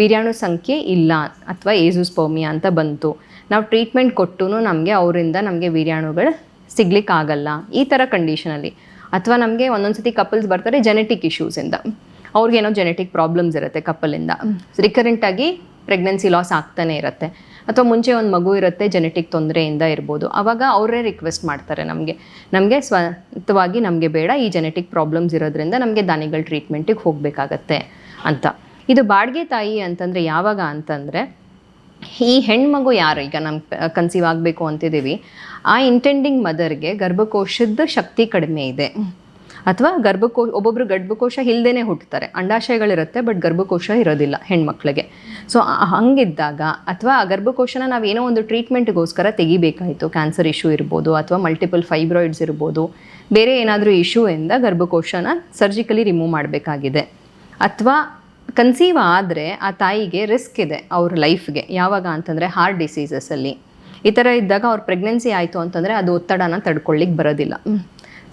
ವೀರ್ಯಾಣು ಸಂಖ್ಯೆ ಇಲ್ಲ ಅಥವಾ ಏಸುಸ್ಪೋಮಿಯಾ ಅಂತ ಬಂತು. ನಾವು ಟ್ರೀಟ್ಮೆಂಟ್ ಕೊಟ್ಟು ನಮಗೆ ಅವರಿಂದ ನಮಗೆ ವೀರ್ಯಾಣುಗಳು ಸಿಗ್ಲಿಕ್ಕಾಗಲ್ಲ. ಈ ಥರ ಕಂಡೀಷನಲ್ಲಿ ಅಥವಾ ನಮಗೆ ಒಂದೊಂದು ಸತಿ ಕಪಲ್ಸ್ ಬರ್ತಾರೆ ಜೆನೆಟಿಕ್ ಇಶ್ಯೂಸಿಂದ ಅವ್ರಿಗೇನೋ ಜೆನೆಟಿಕ್ ಪ್ರಾಬ್ಲಮ್ಸ್ ಇರುತ್ತೆ ಕಪಲಿಂದ ರಿಕರೆಂಟಾಗಿ ಪ್ರೆಗ್ನೆನ್ಸಿ ಲಾಸ್ ಆಗ್ತಾನೆ ಇರುತ್ತೆ. ಅಥವಾ ಮುಂಚೆ ಒಂದು ಮಗು ಇರುತ್ತೆ ಜೆನೆಟಿಕ್ ತೊಂದರೆಯಿಂದ ಇರ್ಬೋದು. ಆವಾಗ ಅವರೇ ರಿಕ್ವೆಸ್ಟ್ ಮಾಡ್ತಾರೆ ನಮಗೆ. ನಮಗೆ ಸ್ವಂತವಾಗಿ ನಮಗೆ ಬೇಡ, ಈ ಜೆನೆಟಿಕ್ ಪ್ರಾಬ್ಲಮ್ಸ್ ಇರೋದ್ರಿಂದ ನಮಗೆ ದಾನಿಗಳ ಟ್ರೀಟ್ಮೆಂಟಿಗೆ ಹೋಗಬೇಕಾಗತ್ತೆ ಅಂತ. ಇದು ಬಾಡಿಗೆ ತಾಯಿ ಅಂತಂದರೆ ಯಾವಾಗ ಅಂತಂದರೆ ಈ ಹೆಣ್ಮಗು ಯಾರು? ಈಗ ನಮ್ಮ ಕನ್ಸೀವ್ ಆಗಬೇಕು ಅಂತಿದ್ದೀವಿ. ಆ ಇಂಟೆಂಡಿಂಗ್ ಮದರ್ಗೆ ಗರ್ಭಕೋಶದ ಶಕ್ತಿ ಕಡಿಮೆ ಇದೆ. ಅಥವಾ ಗರ್ಭಕೋಶ ಒಬ್ಬೊಬ್ರು ಗರ್ಭಕೋಶ ಇಲ್ಲದೇ ಹುಟ್ಟುತ್ತಾರೆ ಅಂಡಾಶಯಗಳಿರುತ್ತೆ ಬಟ್ ಗರ್ಭಕೋಶ ಇರೋದಿಲ್ಲ ಹೆಣ್ಮಕ್ಳಿಗೆ. ಸೊ ಹಂಗಿದ್ದಾಗ ಅಥವಾ ಆ ಗರ್ಭಕೋಶನ ನಾವು ಏನೋ ಒಂದು ಟ್ರೀಟ್ಮೆಂಟ್ಗೋಸ್ಕರ ತೆಗಿಬೇಕಾಯಿತು. ಕ್ಯಾನ್ಸರ್ ಇಶ್ಯೂ ಇರ್ಬೋದು, ಅಥವಾ ಮಲ್ಟಿಪಲ್ ಫೈಬ್ರಾಯ್ಡ್ಸ್ ಇರ್ಬೋದು. ಬೇರೆ ಏನಾದರೂ ಇಶ್ಯೂ ಇಂದ ಗರ್ಭಕೋಶನ ಸರ್ಜಿಕಲಿ ರಿಮೂವ್ ಮಾಡಬೇಕಾಗಿದೆ. ಅಥವಾ ಕನ್ಸೀವ್ ಆದರೆ ಆ ತಾಯಿಗೆ ರಿಸ್ಕ್ ಇದೆ ಅವ್ರ ಲೈಫ್ಗೆ. ಯಾವಾಗ ಅಂತಂದರೆ ಹಾರ್ಟ್ ಡಿಸೀಸಸಲ್ಲಿ ಈ ಥರ ಇದ್ದಾಗ ಅವ್ರ ಪ್ರೆಗ್ನೆನ್ಸಿ ಆಯಿತು ಅಂತಂದರೆ ಅದು ಒತ್ತಡನ ತಡ್ಕೊಳ್ಳಿಕ್ಕೆ ಬರೋದಿಲ್ಲ.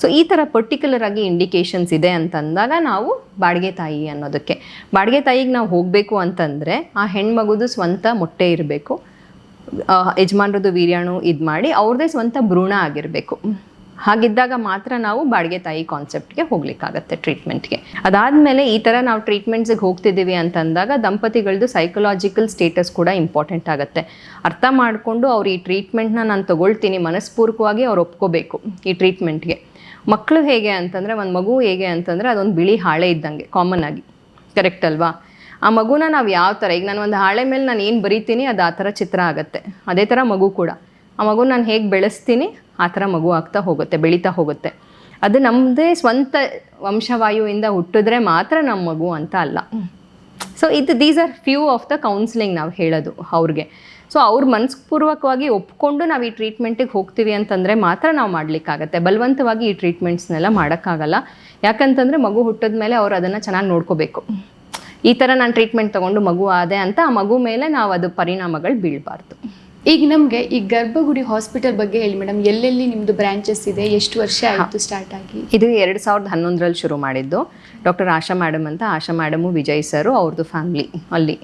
ಸೊ ಈ ಥರ ಪರ್ಟಿಕ್ಯುಲರ್ ಆಗಿ ಇಂಡಿಕೇಶನ್ಸ್ ಇದೆ ಅಂತಂದಾಗ ನಾವು ಬಾಡಿಗೆ ತಾಯಿ ಅನ್ನೋದಕ್ಕೆ. ಬಾಡಿಗೆ ತಾಯಿಗೆ ನಾವು ಹೋಗಬೇಕು ಅಂತಂದರೆ ಆ ಹೆಣ್ಮಗುದು ಸ್ವಂತ ಮೊಟ್ಟೆ ಇರಬೇಕು. ಯಜಮಾನ್ರದ್ದು ವೀರ್ಯಾಣು ಇದು ಮಾಡಿ ಅವ್ರದ್ದೇ ಸ್ವಂತ ಭ್ರೂಣ ಆಗಿರಬೇಕು. ಹಾಗಿದ್ದಾಗ ಮಾತ್ರ ನಾವು ಬಾಡಿಗೆ ತಾಯಿ ಕಾನ್ಸೆಪ್ಟ್ಗೆ ಹೋಗ್ಲಿಕ್ಕಾಗತ್ತೆ ಟ್ರೀಟ್ಮೆಂಟ್ಗೆ ಅದಾದಮೇಲೆ ಈ ಥರ ನಾವು ಟ್ರೀಟ್ಮೆಂಟ್ಸಿಗೆ ಹೋಗ್ತಿದ್ದೀವಿ ಅಂತಂದಾಗ ದಂಪತಿಗಳದ್ದು ಸೈಕಲಾಜಿಕಲ್ ಸ್ಟೇಟಸ್ ಕೂಡ ಇಂಪಾರ್ಟೆಂಟ್ ಆಗುತ್ತೆ. ಅರ್ಥ ಮಾಡಿಕೊಂಡು ಅವ್ರು ಈ ಟ್ರೀಟ್ಮೆಂಟ್ನ ನಾನು ತಗೊಳ್ತೀನಿ, ಮನಸ್ಪೂರ್ವಕವಾಗಿ ಅವ್ರು ಒಪ್ಕೋಬೇಕು ಈ ಟ್ರೀಟ್ಮೆಂಟ್ಗೆ ಮಕ್ಕಳು ಹೇಗೆ ಅಂತಂದರೆ, ಒಂದು ಮಗು ಹೇಗೆ ಅಂತಂದರೆ ಅದೊಂದು ಬಿಳಿ ಹಾಳೆ ಇದ್ದಂಗೆ ಕಾಮನ್ ಆಗಿ. ಕರೆಕ್ಟ್ ಅಲ್ವಾ? ಆ ಮಗುನ ನಾವು ಯಾವ ಥರ ಈಗ ನಾನು ಒಂದು ಹಾಳೆ ಮೇಲೆ ನಾನು ಏನು ಬರಿತೀನಿ, ಅದು ಆ ಥರ ಚಿತ್ರ ಆಗುತ್ತೆ. ಅದೇ ಥರ ಮಗು ಕೂಡ. ಆ ಮಗು ನಾನು ಹೇಗೆ ಬೆಳೆಸ್ತೀನಿ, ಆ ಥರ ಮಗು ಆಗ್ತಾ ಹೋಗುತ್ತೆ, ಬೆಳೀತಾ ಹೋಗುತ್ತೆ. ಅದು ನಮ್ಮದೇ ಸ್ವಂತ ವಂಶವಾಯುವಿಂದ ಹುಟ್ಟಿದ್ರೆ ಮಾತ್ರ ನಮ್ಮ ಮಗು ಅಂತ ಅಲ್ಲ. ಸೊ ಇದು these are few of the counselling ನಾವು ಹೇಳೋದು ಅವ್ರಿಗೆ. ಸೊ ಅವ್ರು ಮನಸ್ಪೂರ್ವಕವಾಗಿ ಒಪ್ಕೊಂಡು ನಾವು ಈ ಟ್ರೀಟ್ಮೆಂಟಿಗೆ ಹೋಗ್ತೀವಿ ಅಂತಂದರೆ ಮಾತ್ರ ನಾವು ಮಾಡಲಿಕ್ಕಾಗತ್ತೆ. ಬಲವಂತವಾಗಿ ಈ ಟ್ರೀಟ್ಮೆಂಟ್ಸ್ನೆಲ್ಲ ಮಾಡೋಕ್ಕಾಗಲ್ಲ. ಯಾಕಂತಂದರೆ ಮಗು ಹುಟ್ಟಿದ ಮೇಲೆ ಅವ್ರು ಅದನ್ನು ಚೆನ್ನಾಗಿ ನೋಡ್ಕೋಬೇಕು. ಈ ಥರ ನಾನು ಟ್ರೀಟ್ಮೆಂಟ್ ತೊಗೊಂಡು ಮಗು ಆದೆ ಅಂತ ಆ ಮಗು ಮೇಲೆ ನಾವು ಅದು ಪರಿಣಾಮಗಳು ಬೀಳಬಾರ್ದು. ಈಗ ನಮಗೆ ಈ ಗರ್ಭಗುಡಿ ಹಾಸ್ಪಿಟಲ್ ಬಗ್ಗೆ ಹೇಳಿ ಮೇಡಮ್ ಎಲ್ಲೆಲ್ಲಿ ನಿಮ್ಮದು ಬ್ರಾಂಚಸ್ ಇದೆ? ಎಷ್ಟು ವರ್ಷ ಆಯಿತು ಸ್ಟಾರ್ಟ್ ಆಗಿ? ಇದು ಎರಡು ಸಾವಿರದ ಹನ್ನೊಂದರಲ್ಲಿ ಶುರು ಮಾಡಿದ್ದು. ಡಾಕ್ಟರ್ ಆಶಾ ಮೇಡಮ್ ಅಂತ ಆಶಾ ಮೇಡಮು ವಿಜಯ್ ಸರು ಅವ್ರದ್ದು ಫ್ಯಾಮ್ಲಿ ಅಲ್ಲಿ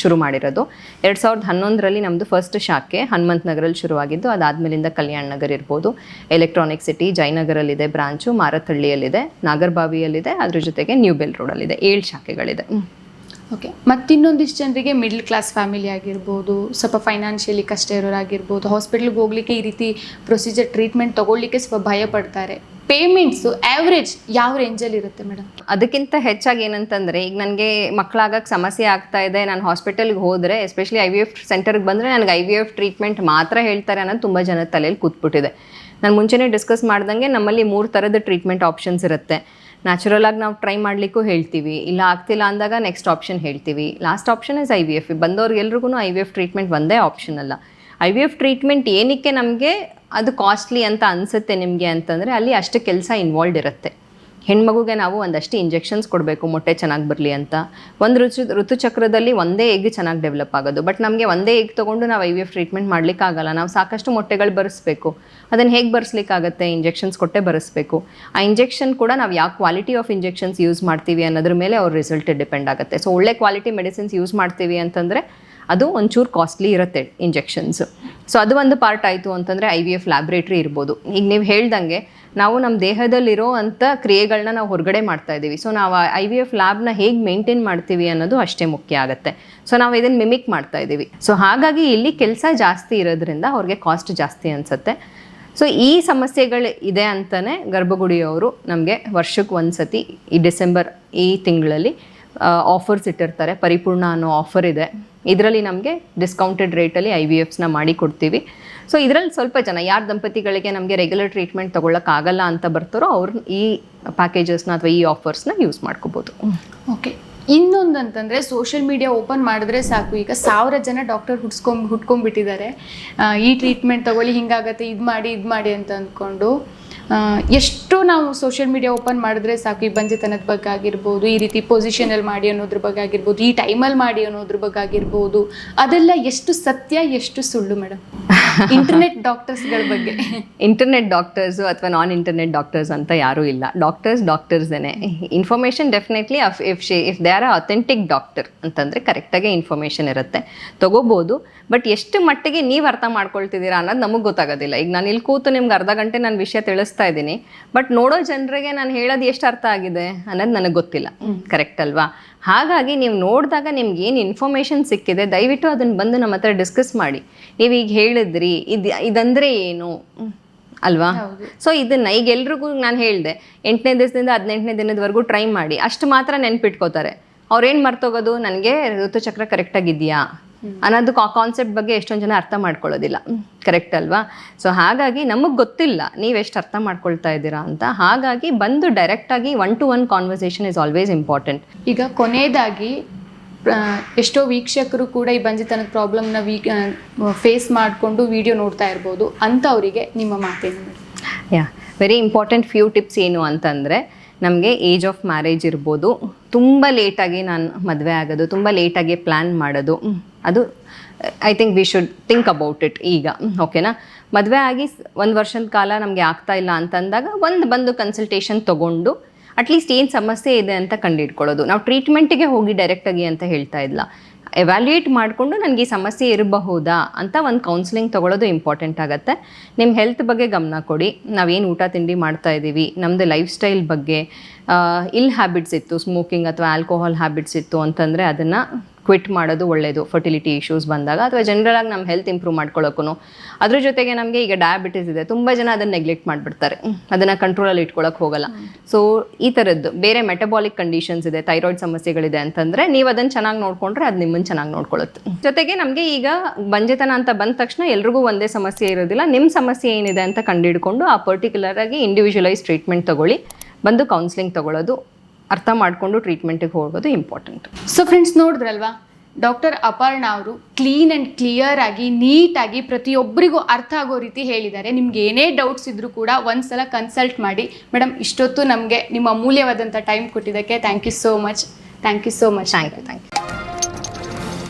ಶುರು ಮಾಡಿರೋದು. ಎರಡು ಸಾವಿರದ ಹನ್ನೊಂದರಲ್ಲಿ ನಮ್ಮದು ಫಸ್ಟ್ ಶಾಖೆ ಹನುಮಂತ್ ನಗರಲ್ಲಿ ಶುರುವಾಗಿದ್ದು. ಅದಾದಮೇಲಿಂದ ಕಲ್ಯಾಣ್ ನಗರ್ ಇರ್ಬೋದು. ಎಲೆಕ್ಟ್ರಾನಿಕ್ ಸಿಟಿ ಜಯನಗರಲ್ಲಿದೆ ಬ್ರಾಂಚು ಮಾರತಹಳ್ಳಿಯಲ್ಲಿದೆ ನಾಗರ್ಬಾವಿಯಲ್ಲಿದೆ ಅದ್ರ ಜೊತೆಗೆ ನ್ಯೂ ಬೆಲ್ ರೋಡಲ್ಲಿದೆ ಏಳು ಶಾಖೆಗಳಿದೆ. ಓಕೆ ಮತ್ತಿನ್ನೊಂದಿಷ್ಟು ಜನರಿಗೆ ಮಿಡ್ಲ್ ಕ್ಲಾಸ್ ಫ್ಯಾಮಿಲಿ ಆಗಿರ್ಬೋದು, ಸ್ವಲ್ಪ ಫೈನಾನ್ಷಿಯಲಿ ಕಷ್ಟ ಇರೋರಾಗಿರ್ಬೋದು ಹಾಸ್ಪಿಟ್ಲಿಗೆ ಹೋಗ್ಲಿಕ್ಕೆ ಈ ರೀತಿ ಪ್ರೊಸೀಜರ್ ಟ್ರೀಟ್ಮೆಂಟ್ ತಗೊಳ್ಳಿಕ್ಕೆ ಸ್ವಲ್ಪ ಭಯ ಪಡ್ತಾರೆ. ಪೇಮೆಂಟ್ಸು ಆ್ಯಾವ್ರೇಜ್ ಯಾವ ರೇಂಜಲ್ಲಿ ಇರುತ್ತೆ ಮೇಡಮ್ ಅದಕ್ಕಿಂತ ಹೆಚ್ಚಾಗಿ ಏನಂತಂದರೆ, ಈಗ ನನಗೆ ಮಕ್ಕಳಾಗಕ್ಕೆ ಸಮಸ್ಯೆ ಆಗ್ತಾ ಇದೆ, ನಾನು ಹಾಸ್ಪಿಟಲ್ಗೆ ಹೋದರೆ ಎಸ್ಪೆಷಲಿ ಐ ವಿ ಎಫ್ ಸೆಂಟರ್ಗೆ ಬಂದರೆ ನನಗೆ ಐ ವಿ ಎಫ್ ಟ್ರೀಟ್ಮೆಂಟ್ ಮಾತ್ರ ಹೇಳ್ತಾರೆ ಅನ್ನೋದು ತುಂಬ ಜನ ತಲೆಯಲ್ಲಿ ಕೂತ್ಬಿಟ್ಟಿದೆ. ನಾನು ಮುಂಚೆನೇ ಡಿಸ್ಕಸ್ ಮಾಡ್ದಂಗೆ ನಮ್ಮಲ್ಲಿ ಮೂರು ಥರದ ಟ್ರೀಟ್ಮೆಂಟ್ ಆಪ್ಷನ್ಸ್ ಇರುತ್ತೆ. ನ್ಯಾಚುರಲ್ ಆಗಿ ನಾವು ಟ್ರೈ ಮಾಡಲಿಕ್ಕೂ ಹೇಳ್ತೀವಿ. ಇಲ್ಲ ಆಗ್ತಿಲ್ಲ ಅಂದಾಗ ನೆಕ್ಸ್ಟ್ ಆಪ್ಷನ್ ಹೇಳ್ತೀವಿ. Last option is I V F ಬಂದವ್ರಿಗೆಲ್ರಿಗೂ I V F treatment ಒಂದೇ ಆಪ್ಷನ್ ಅಲ್ಲ. ಐ ವಿ ಎಫ್ ಟ್ರೀಟ್ಮೆಂಟ್ ಏನಕ್ಕೆ ನಮಗೆ ಅದು ಕಾಸ್ಟ್ಲಿ ಅಂತ ಅನಿಸುತ್ತೆ ನಿಮಗೆ ಅಂತಂದರೆ ಅಲ್ಲಿ ಅಷ್ಟು ಕೆಲಸ ಇನ್ವಾಲ್ವ್ ಇರುತ್ತೆ. ಹೆಣ್ಮಗುಗೆ ನಾವು ಒಂದಷ್ಟು ಇಂಜೆಕ್ಷನ್ಸ್ ಕೊಡಬೇಕು, ಮೊಟ್ಟೆ ಚೆನ್ನಾಗಿ ಬರಲಿ ಅಂತ. ಒಂದು ಋತು ಋತುಚಕ್ರದಲ್ಲಿ ಒಂದೇ ಎಗ್ ಚೆನ್ನಾಗಿ ಡೆವಲಪ್ ಆಗೋದು. ಬಟ್ ನಮಗೆ ಒಂದೇ ಎಗ್ ತೊಗೊಂಡು ನಾವು ಐ ವಿ ಎಫ್ ಟ್ರೀಟ್ಮೆಂಟ್ ಮಾಡಲಿಕ್ಕಾಗಲ್ಲ. ನಾವು ಸಾಕಷ್ಟು ಮೊಟ್ಟೆಗಳು ಬರೆಸ್ಬೇಕು. ಅದನ್ನು ಹೇಗೆ ಬರೆಸ್ಲಿಕ್ಕಾಗತ್ತೆ? ಇಂಜೆಕ್ಷನ್ಸ್ ಕೊಟ್ಟೆ ಬರೆಸ್ಬೇಕು. ಆ ಇಂಜೆಕ್ಷನ್ ಕೂಡ ನಾವು ಯಾವ ಕ್ವಾಲಿಟಿ ಆಫ್ ಇಂಜೆಕ್ಷನ್ಸ್ ಯೂಸ್ ಮಾಡ್ತೀವಿ ಅನ್ನೋದ್ರ ಮೇಲೆ ಅವ್ರ ರಿಸಲ್ಟ್ ಡಿಪೆಂಡ್ ಆಗುತ್ತೆ. ಸೊ ಒಳ್ಳೆ ಕ್ವಾಲಿಟಿ ಮೆಡಿಸಿನ್ಸ್ ಯೂಸ್ ಮಾಡ್ತೀವಿ ಅಂತಂದರೆ ಅದು ಒಂಚೂರು ಕಾಸ್ಟ್ಲಿ ಇರುತ್ತೆ ಇಂಜೆಕ್ಷನ್ಸ್ ಸೊ ಅದು ಒಂದು ಪಾರ್ಟ್ ಆಯಿತು ಅಂತಂದರೆ ಐ ವಿ ಎಫ್ ಲ್ಯಾಬ್ರೇಟ್ರಿ ಇರ್ಬೋದು. ಈಗ ನೀವು ಹೇಳ್ದಂಗೆ ನಾವು ನಮ್ಮ ದೇಹದಲ್ಲಿರೋ ಅಂಥ ಕ್ರಿಯೆಗಳನ್ನ ನಾವು ಹೊರಗಡೆ ಮಾಡ್ತಾ ಇದ್ದೀವಿ. ಸೊ ನಾವು ಐ ವಿ ಎಫ್ ಲ್ಯಾಬ್ನ ಹೇಗೆ ಮೇಂಟೈನ್ ಮಾಡ್ತೀವಿ ಅನ್ನೋದು ಅಷ್ಟೇ ಮುಖ್ಯ ಆಗುತ್ತೆ. ಸೊ ನಾವು ಇದನ್ನು ಮಿಮಿಕ್ ಮಾಡ್ತಾ ಇದ್ದೀವಿ. ಸೊ ಹಾಗಾಗಿ ಇಲ್ಲಿ ಕೆಲಸ ಜಾಸ್ತಿ ಇರೋದ್ರಿಂದ ಅವ್ರಿಗೆ ಕಾಸ್ಟ್ ಜಾಸ್ತಿ ಅನಿಸುತ್ತೆ. ಸೊ ಈ ಸಮಸ್ಯೆಗಳು ಇದೆ ಅಂತಲೇ ಗರ್ಭಗುಡಿಯವರು ನಮಗೆ ವರ್ಷಕ್ಕೆ ಒಂದು ಸತಿ ಈ ಡಿಸೆಂಬರ್ ಈ ತಿಂಗಳಲ್ಲಿ ಆಫರ್ಸ್ ಇಟ್ಟಿರ್ತಾರೆ. ಪರಿಪೂರ್ಣ ಅನ್ನೋ ಆಫರ್ ಇದೆ. ಇದರಲ್ಲಿ ನಮಗೆ ಡಿಸ್ಕೌಂಟೆಡ್ ರೇಟಲ್ಲಿ ಐ ವಿ ಎಫ್ಸ್ನ ಮಾಡಿ ಕೊಡ್ತೀವಿ. ಸೊ ಇದರಲ್ಲಿ ಸ್ವಲ್ಪ ಜನ ಯಾರು ದಂಪತಿಗಳಿಗೆ ನಮಗೆ ರೆಗ್ಯುಲರ್ ಟ್ರೀಟ್ಮೆಂಟ್ ತೊಗೊಳಕ್ಕಾಗಲ್ಲ ಅಂತ ಬರ್ತಾರೋ ಅವ್ರು ಈ ಪ್ಯಾಕೇಜಸ್ನ ಅಥವಾ ಈ ಆಫರ್ಸ್ನ ಯೂಸ್ ಮಾಡ್ಕೋಬೋದು. ಓಕೆ ಇನ್ನೊಂದು ಅಂತಂದರೆ ಸೋಷಿಯಲ್ ಮೀಡಿಯಾ ಓಪನ್ ಮಾಡಿದ್ರೆ ಸಾಕು. ಈಗ ಸಾವಿರ ಜನ ಡಾಕ್ಟರ್ ಹುಡ್ಸ್ಕೊಂಡ್ ಹುಟ್ಕೊಂಡ್ಬಿಟ್ಟಿದ್ದಾರೆ ಆ, ಈ ಟ್ರೀಟ್ಮೆಂಟ್ ತಗೊಳ್ಳಿ ಹಿಂಗಾಗತ್ತೆ ಇದು ಮಾಡಿ ಇದು ಮಾಡಿ ಅಂತ ಅಂದ್ಕೊಂಡು ಎಷ್ಟು ನಾವು ಸೋಷಿಯಲ್ ಮೀಡಿಯಾ ಓಪನ್ ಮಾಡಿದ್ರೆ ಸಾಕು, ಈ ಬಂಜೆತನದ ಬಗ್ಗೆ ಆಗಿರ್ಬೋದು, ಈ ರೀತಿ ಪೊಸಿಷನಲ್ಲಿ ಮಾಡಿ ಅನ್ನೋದ್ರ ಬಗ್ಗೆ ಆಗಿರ್ಬೋದು, ಈ ಟೈಮಲ್ಲಿ ಮಾಡಿ ಅನ್ನೋದ್ರ ಬಗ್ಗೆ ಆಗಿರ್ಬೋದು, ಅದೆಲ್ಲ ಎಷ್ಟು ಸತ್ಯ, ಎಷ್ಟು ಸುಳ್ಳು ಮೇಡಮ್ ಇಂಟರ್ನೆಟ್ ಡಾಕ್ಟರ್ಸ್ಗಳ ಬಗ್ಗೆ. (laughs) ಇಂಟರ್ನೆಟ್ ಡಾಕ್ಟರ್ಸ್ ಅಥವಾ ನಾನ್ ಇಂಟರ್ನೆಟ್ ಡಾಕ್ಟರ್ಸ್ ಅಂತ ಯಾರೂ ಇಲ್ಲ. Doctors ಡಾಕ್ಟರ್ಸ್ನೇ information definitely if she if they are authentic doctor ಅಂತಂದರೆ ಕರೆಕ್ಟಾಗಿ ಇನ್ಫಾರ್ಮೇಷನ್ ಇರುತ್ತೆ. ತೊಗೋಬೋದು. ಬಟ್ ಎಷ್ಟು ಮಟ್ಟಿಗೆ ನೀವು ಅರ್ಥ ಮಾಡ್ಕೊಳ್ತಿದ್ದೀರಾ ಅನ್ನೋದು ನಮಗೆ ಗೊತ್ತಾಗೋದಿಲ್ಲ. ಈಗ ನಾನು ಇಲ್ಲಿ ಕೂತು ನಿಮ್ಗೆ ಅರ್ಧ ಗಂಟೆ ನಾನು ವಿಷಯ ತಿಳಿಸ್ತಾ ಇದ್ದೀನಿ. ಬಟ್ ನೋಡೋ ಜನರಿಗೆ ನಾನು ಹೇಳೋದು ಎಷ್ಟು ಅರ್ಥ ಆಗಿದೆ ಅನ್ನೋದು ನನಗೆ ಗೊತ್ತಿಲ್ಲ. ಕರೆಕ್ಟ್ ಅಲ್ವಾ? ಹಾಗಾಗಿ ನೀವು ನೋಡಿದಾಗ ನಿಮ್ಗೆ ಏನು ಇನ್ಫಾರ್ಮೇಷನ್ ಸಿಕ್ಕಿದೆ ದಯವಿಟ್ಟು ಅದನ್ನು ಬಂದು ನಮ್ಮ ಹತ್ರ ಡಿಸ್ಕಸ್ ಮಾಡಿ. ನೀವು ಈಗ ಹೇಳಿದ್ರಿ ಇದು ಇದಂದ್ರೆ ಏನು? ಅಲ್ವಾ? ಸೊ ಇದನ್ನ ಈಗ ಎಲ್ರಿಗೂ ನಾನು ಹೇಳಿದೆ ಎಂಟನೇ ದಿವಸದಿಂದ ಹದಿನೆಂಟನೇ ದಿನದವರೆಗೂ ಟ್ರೈ ಮಾಡಿ. ಅಷ್ಟು ಮಾತ್ರ ನೆನ್ಪಿಟ್ಕೋತಾರೆ. ಅವ್ರೇನು ಮರ್ತೋಗೋದು? ನನಗೆ ಋತುಚಕ್ರ ಕರೆಕ್ಟಾಗಿದೆಯಾ ಅನ್ನೋದು ಕಾನ್ಸೆಪ್ಟ್ ಬಗ್ಗೆ ಎಷ್ಟೊಂದು ಜನ ಅರ್ಥ ಮಾಡ್ಕೊಳ್ಳೋದಿಲ್ಲ. ಕರೆಕ್ಟ್ ಅಲ್ವಾ? ಸೊ ಹಾಗಾಗಿ ನಮಗೆ ಗೊತ್ತಿಲ್ಲ ನೀವೆಷ್ಟು ಎಷ್ಟು ಅರ್ಥ ಮಾಡ್ಕೊಳ್ತಾ ಇದ್ದೀರಾ ಅಂತ. ಹಾಗಾಗಿ ಬಂದು ಡೈರೆಕ್ಟಾಗಿ one to one conversation is always important ಈಗ ಕೊನೆಯದಾಗಿ ಎಷ್ಟೋ ವೀಕ್ಷಕರು ಕೂಡ ಈ ಬಂಜಿತನದ ಪ್ರಾಬ್ಲಮ್ನ ವೀ ಫೇಸ್ ಮಾಡಿಕೊಂಡು ವಿಡಿಯೋ ನೋಡ್ತಾ ಇರ್ಬೋದು. ಅಂಥವರಿಗೆ ನಿಮ್ಮ ಮಾತೇನು? Yeah very important few tips ಏನು ಅಂತಂದರೆ ನಮಗೆ ಏಜ್ ಆಫ್ ಮ್ಯಾರೇಜ್ ಇರ್ಬೋದು. ತುಂಬ ಲೇಟಾಗಿ ನಾನು ಮದುವೆ ಆಗೋದು ತುಂಬ ಲೇಟಾಗಿ ಪ್ಲ್ಯಾನ್ ಮಾಡೋದು. ಅದು I think we should think about it ಈಗ. ಓಕೆನಾ ಮದುವೆ ಆಗಿ ಒಂದು ವರ್ಷದ ಕಾಲ ನಮಗೆ ಆಗ್ತಾ ಇಲ್ಲ ಅಂತಂದಾಗ ಒಂದು ಬಂದು ಕನ್ಸಲ್ಟೇಷನ್ ತೊಗೊಂಡು ಅಟ್ಲೀಸ್ಟ್ ಏನು ಸಮಸ್ಯೆ ಇದೆ ಅಂತ ಕಂಡುಹಿಡ್ಕೊಳ್ಳೋದು ನಾವು ಟ್ರೀಟ್ಮೆಂಟಿಗೆ ಹೋಗಿ ಡೈರೆಕ್ಟಾಗಿ ಅಂತ ಹೇಳ್ತಾ ಇಲ್ಲ ಎವ್ಯಾಲ್ಯೂಯೇಟ್ ಮಾಡಿಕೊಂಡು ನನಗೆ ಈ ಸಮಸ್ಯೆ ಇರಬಹುದಾ ಅಂತ ಒಂದು ಕೌನ್ಸಿಲಿಂಗ್ ತೊಗೊಳ್ಳೋದು ಇಂಪಾರ್ಟೆಂಟ್ ಆಗುತ್ತೆ. ನಿಮ್ಮ ಹೆಲ್ತ್ ಬಗ್ಗೆ ಗಮನ ಕೊಡಿ. ನಾವೇನು ಊಟ ತಿಂಡಿ ಮಾಡ್ತಾ ಇದ್ದೀವಿ ನಮ್ಮದು ಲೈಫ್ ಸ್ಟೈಲ್ ಬಗ್ಗೆ ಇಲ್ ಹ್ಯಾಬಿಟ್ಸ್ ಇತ್ತು ಸ್ಮೋಕಿಂಗ್ ಅಥವಾ ಆಲ್ಕೋಹಾಲ್ ಹ್ಯಾಬಿಟ್ಸ್ ಇತ್ತು ಅಂತಂದರೆ ಅದನ್ನು ಕ್ವಿಟ್ ಮಾಡೋದು ಒಳ್ಳೆಯದು ಫರ್ಟಿಲಿಟಿ ಇಶ್ಯೂಸ್ ಬಂದಾಗ ಅಥವಾ ಜನರಲ್ ಆಗಿ ನಮ್ಮ ಹೆಲ್ತ್ ಇಂಪ್ರೂವ್ ಮಾಡ್ಕೊಳ್ಳೋಕ್ಕೂ ಅದ್ರ ಜೊತೆಗೆ ನಮಗೆ ಈಗ ಡಯಾಬಿಟಿಸ್ ಇದೆ ತುಂಬ ಜನ ಅದನ್ನು ನೆಗ್ಲೆಕ್ಟ್ ಮಾಡಿಬಿಡ್ತಾರೆ. ಅದನ್ನು ಕಂಟ್ರೋಲಲ್ಲಿ ಇಟ್ಕೊಳ್ಳೋಕೆ ಹೋಗಲ್ಲ. ಸೊ ಈ ಥರದ್ದು ಬೇರೆ ಮೆಟಬಾಲಿಕ್ ಕಂಡೀಷನ್ಸ್ ಇದೆ ಥೈರಾಯ್ಡ್ ಸಮಸ್ಯೆಗಳಿದೆ ಅಂತಂದರೆ ನೀವು ಅದನ್ನು ಚೆನ್ನಾಗಿ ನೋಡಿಕೊಂಡ್ರೆ ಅದು ನಿಮ್ಮನ್ನು ಚೆನ್ನಾಗಿ ನೋಡ್ಕೊಳ್ಳುತ್ತೆ ಜೊತೆಗೆ ನಮಗೆ ಈಗ ಬಂಜೆತನ ಅಂತ ಬಂದ ತಕ್ಷಣ ಎಲ್ರಿಗೂ ಒಂದೇ ಸಮಸ್ಯೆ ಇರೋದಿಲ್ಲ ನಿಮ್ಮ ಸಮಸ್ಯೆ ಏನಿದೆ ಅಂತ ಕಂಡುಹಿಡ್ಕೊಂಡು ಆ ಪರ್ಟಿಕ್ಯುಲರ್ ಆಗಿ ಇಂಡಿವಿಜುವಲೈಸ್ ಟ್ರೀಟ್ಮೆಂಟ್ ತಗೊಳ್ಳಿ ಬಂದು ಕೌನ್ಸಿಲಿಂಗ್ ತಗೊಳ್ಳೋದು ಅರ್ಥ ಮಾಡಿಕೊಂಡು ಟ್ರೀಟ್ಮೆಂಟಿಗೆ ಹೋಗೋದು ಇಂಪಾರ್ಟೆಂಟ್ ಸೊ ಫ್ರೆಂಡ್ಸ್ ನೋಡಿದ್ರಲ್ವಾ? ಡಾಕ್ಟರ್ ಅಪರ್ಣ ಅವರು ಕ್ಲೀನ್ ಆ್ಯಂಡ್ ಕ್ಲಿಯರ್ ಆಗಿ ನೀಟಾಗಿ ಪ್ರತಿಯೊಬ್ಬರಿಗೂ ಅರ್ಥ ಆಗೋ ರೀತಿ ಹೇಳಿದ್ದಾರೆ. ನಿಮ್ಗೆ ಏನೇ ಡೌಟ್ಸ್ ಇದ್ದರೂ ಕೂಡ ಒಂದ್ಸಲ ಕನ್ಸಲ್ಟ್ ಮಾಡಿ. ಮೇಡಮ್ ಇಷ್ಟೊತ್ತು ನಮಗೆ ನಿಮ್ಮ ಅಮೂಲ್ಯವಾದಂಥ ಟೈಮ್ ಕೊಟ್ಟಿದ್ದಕ್ಕೆ thank you so much thank you so much thank you thank you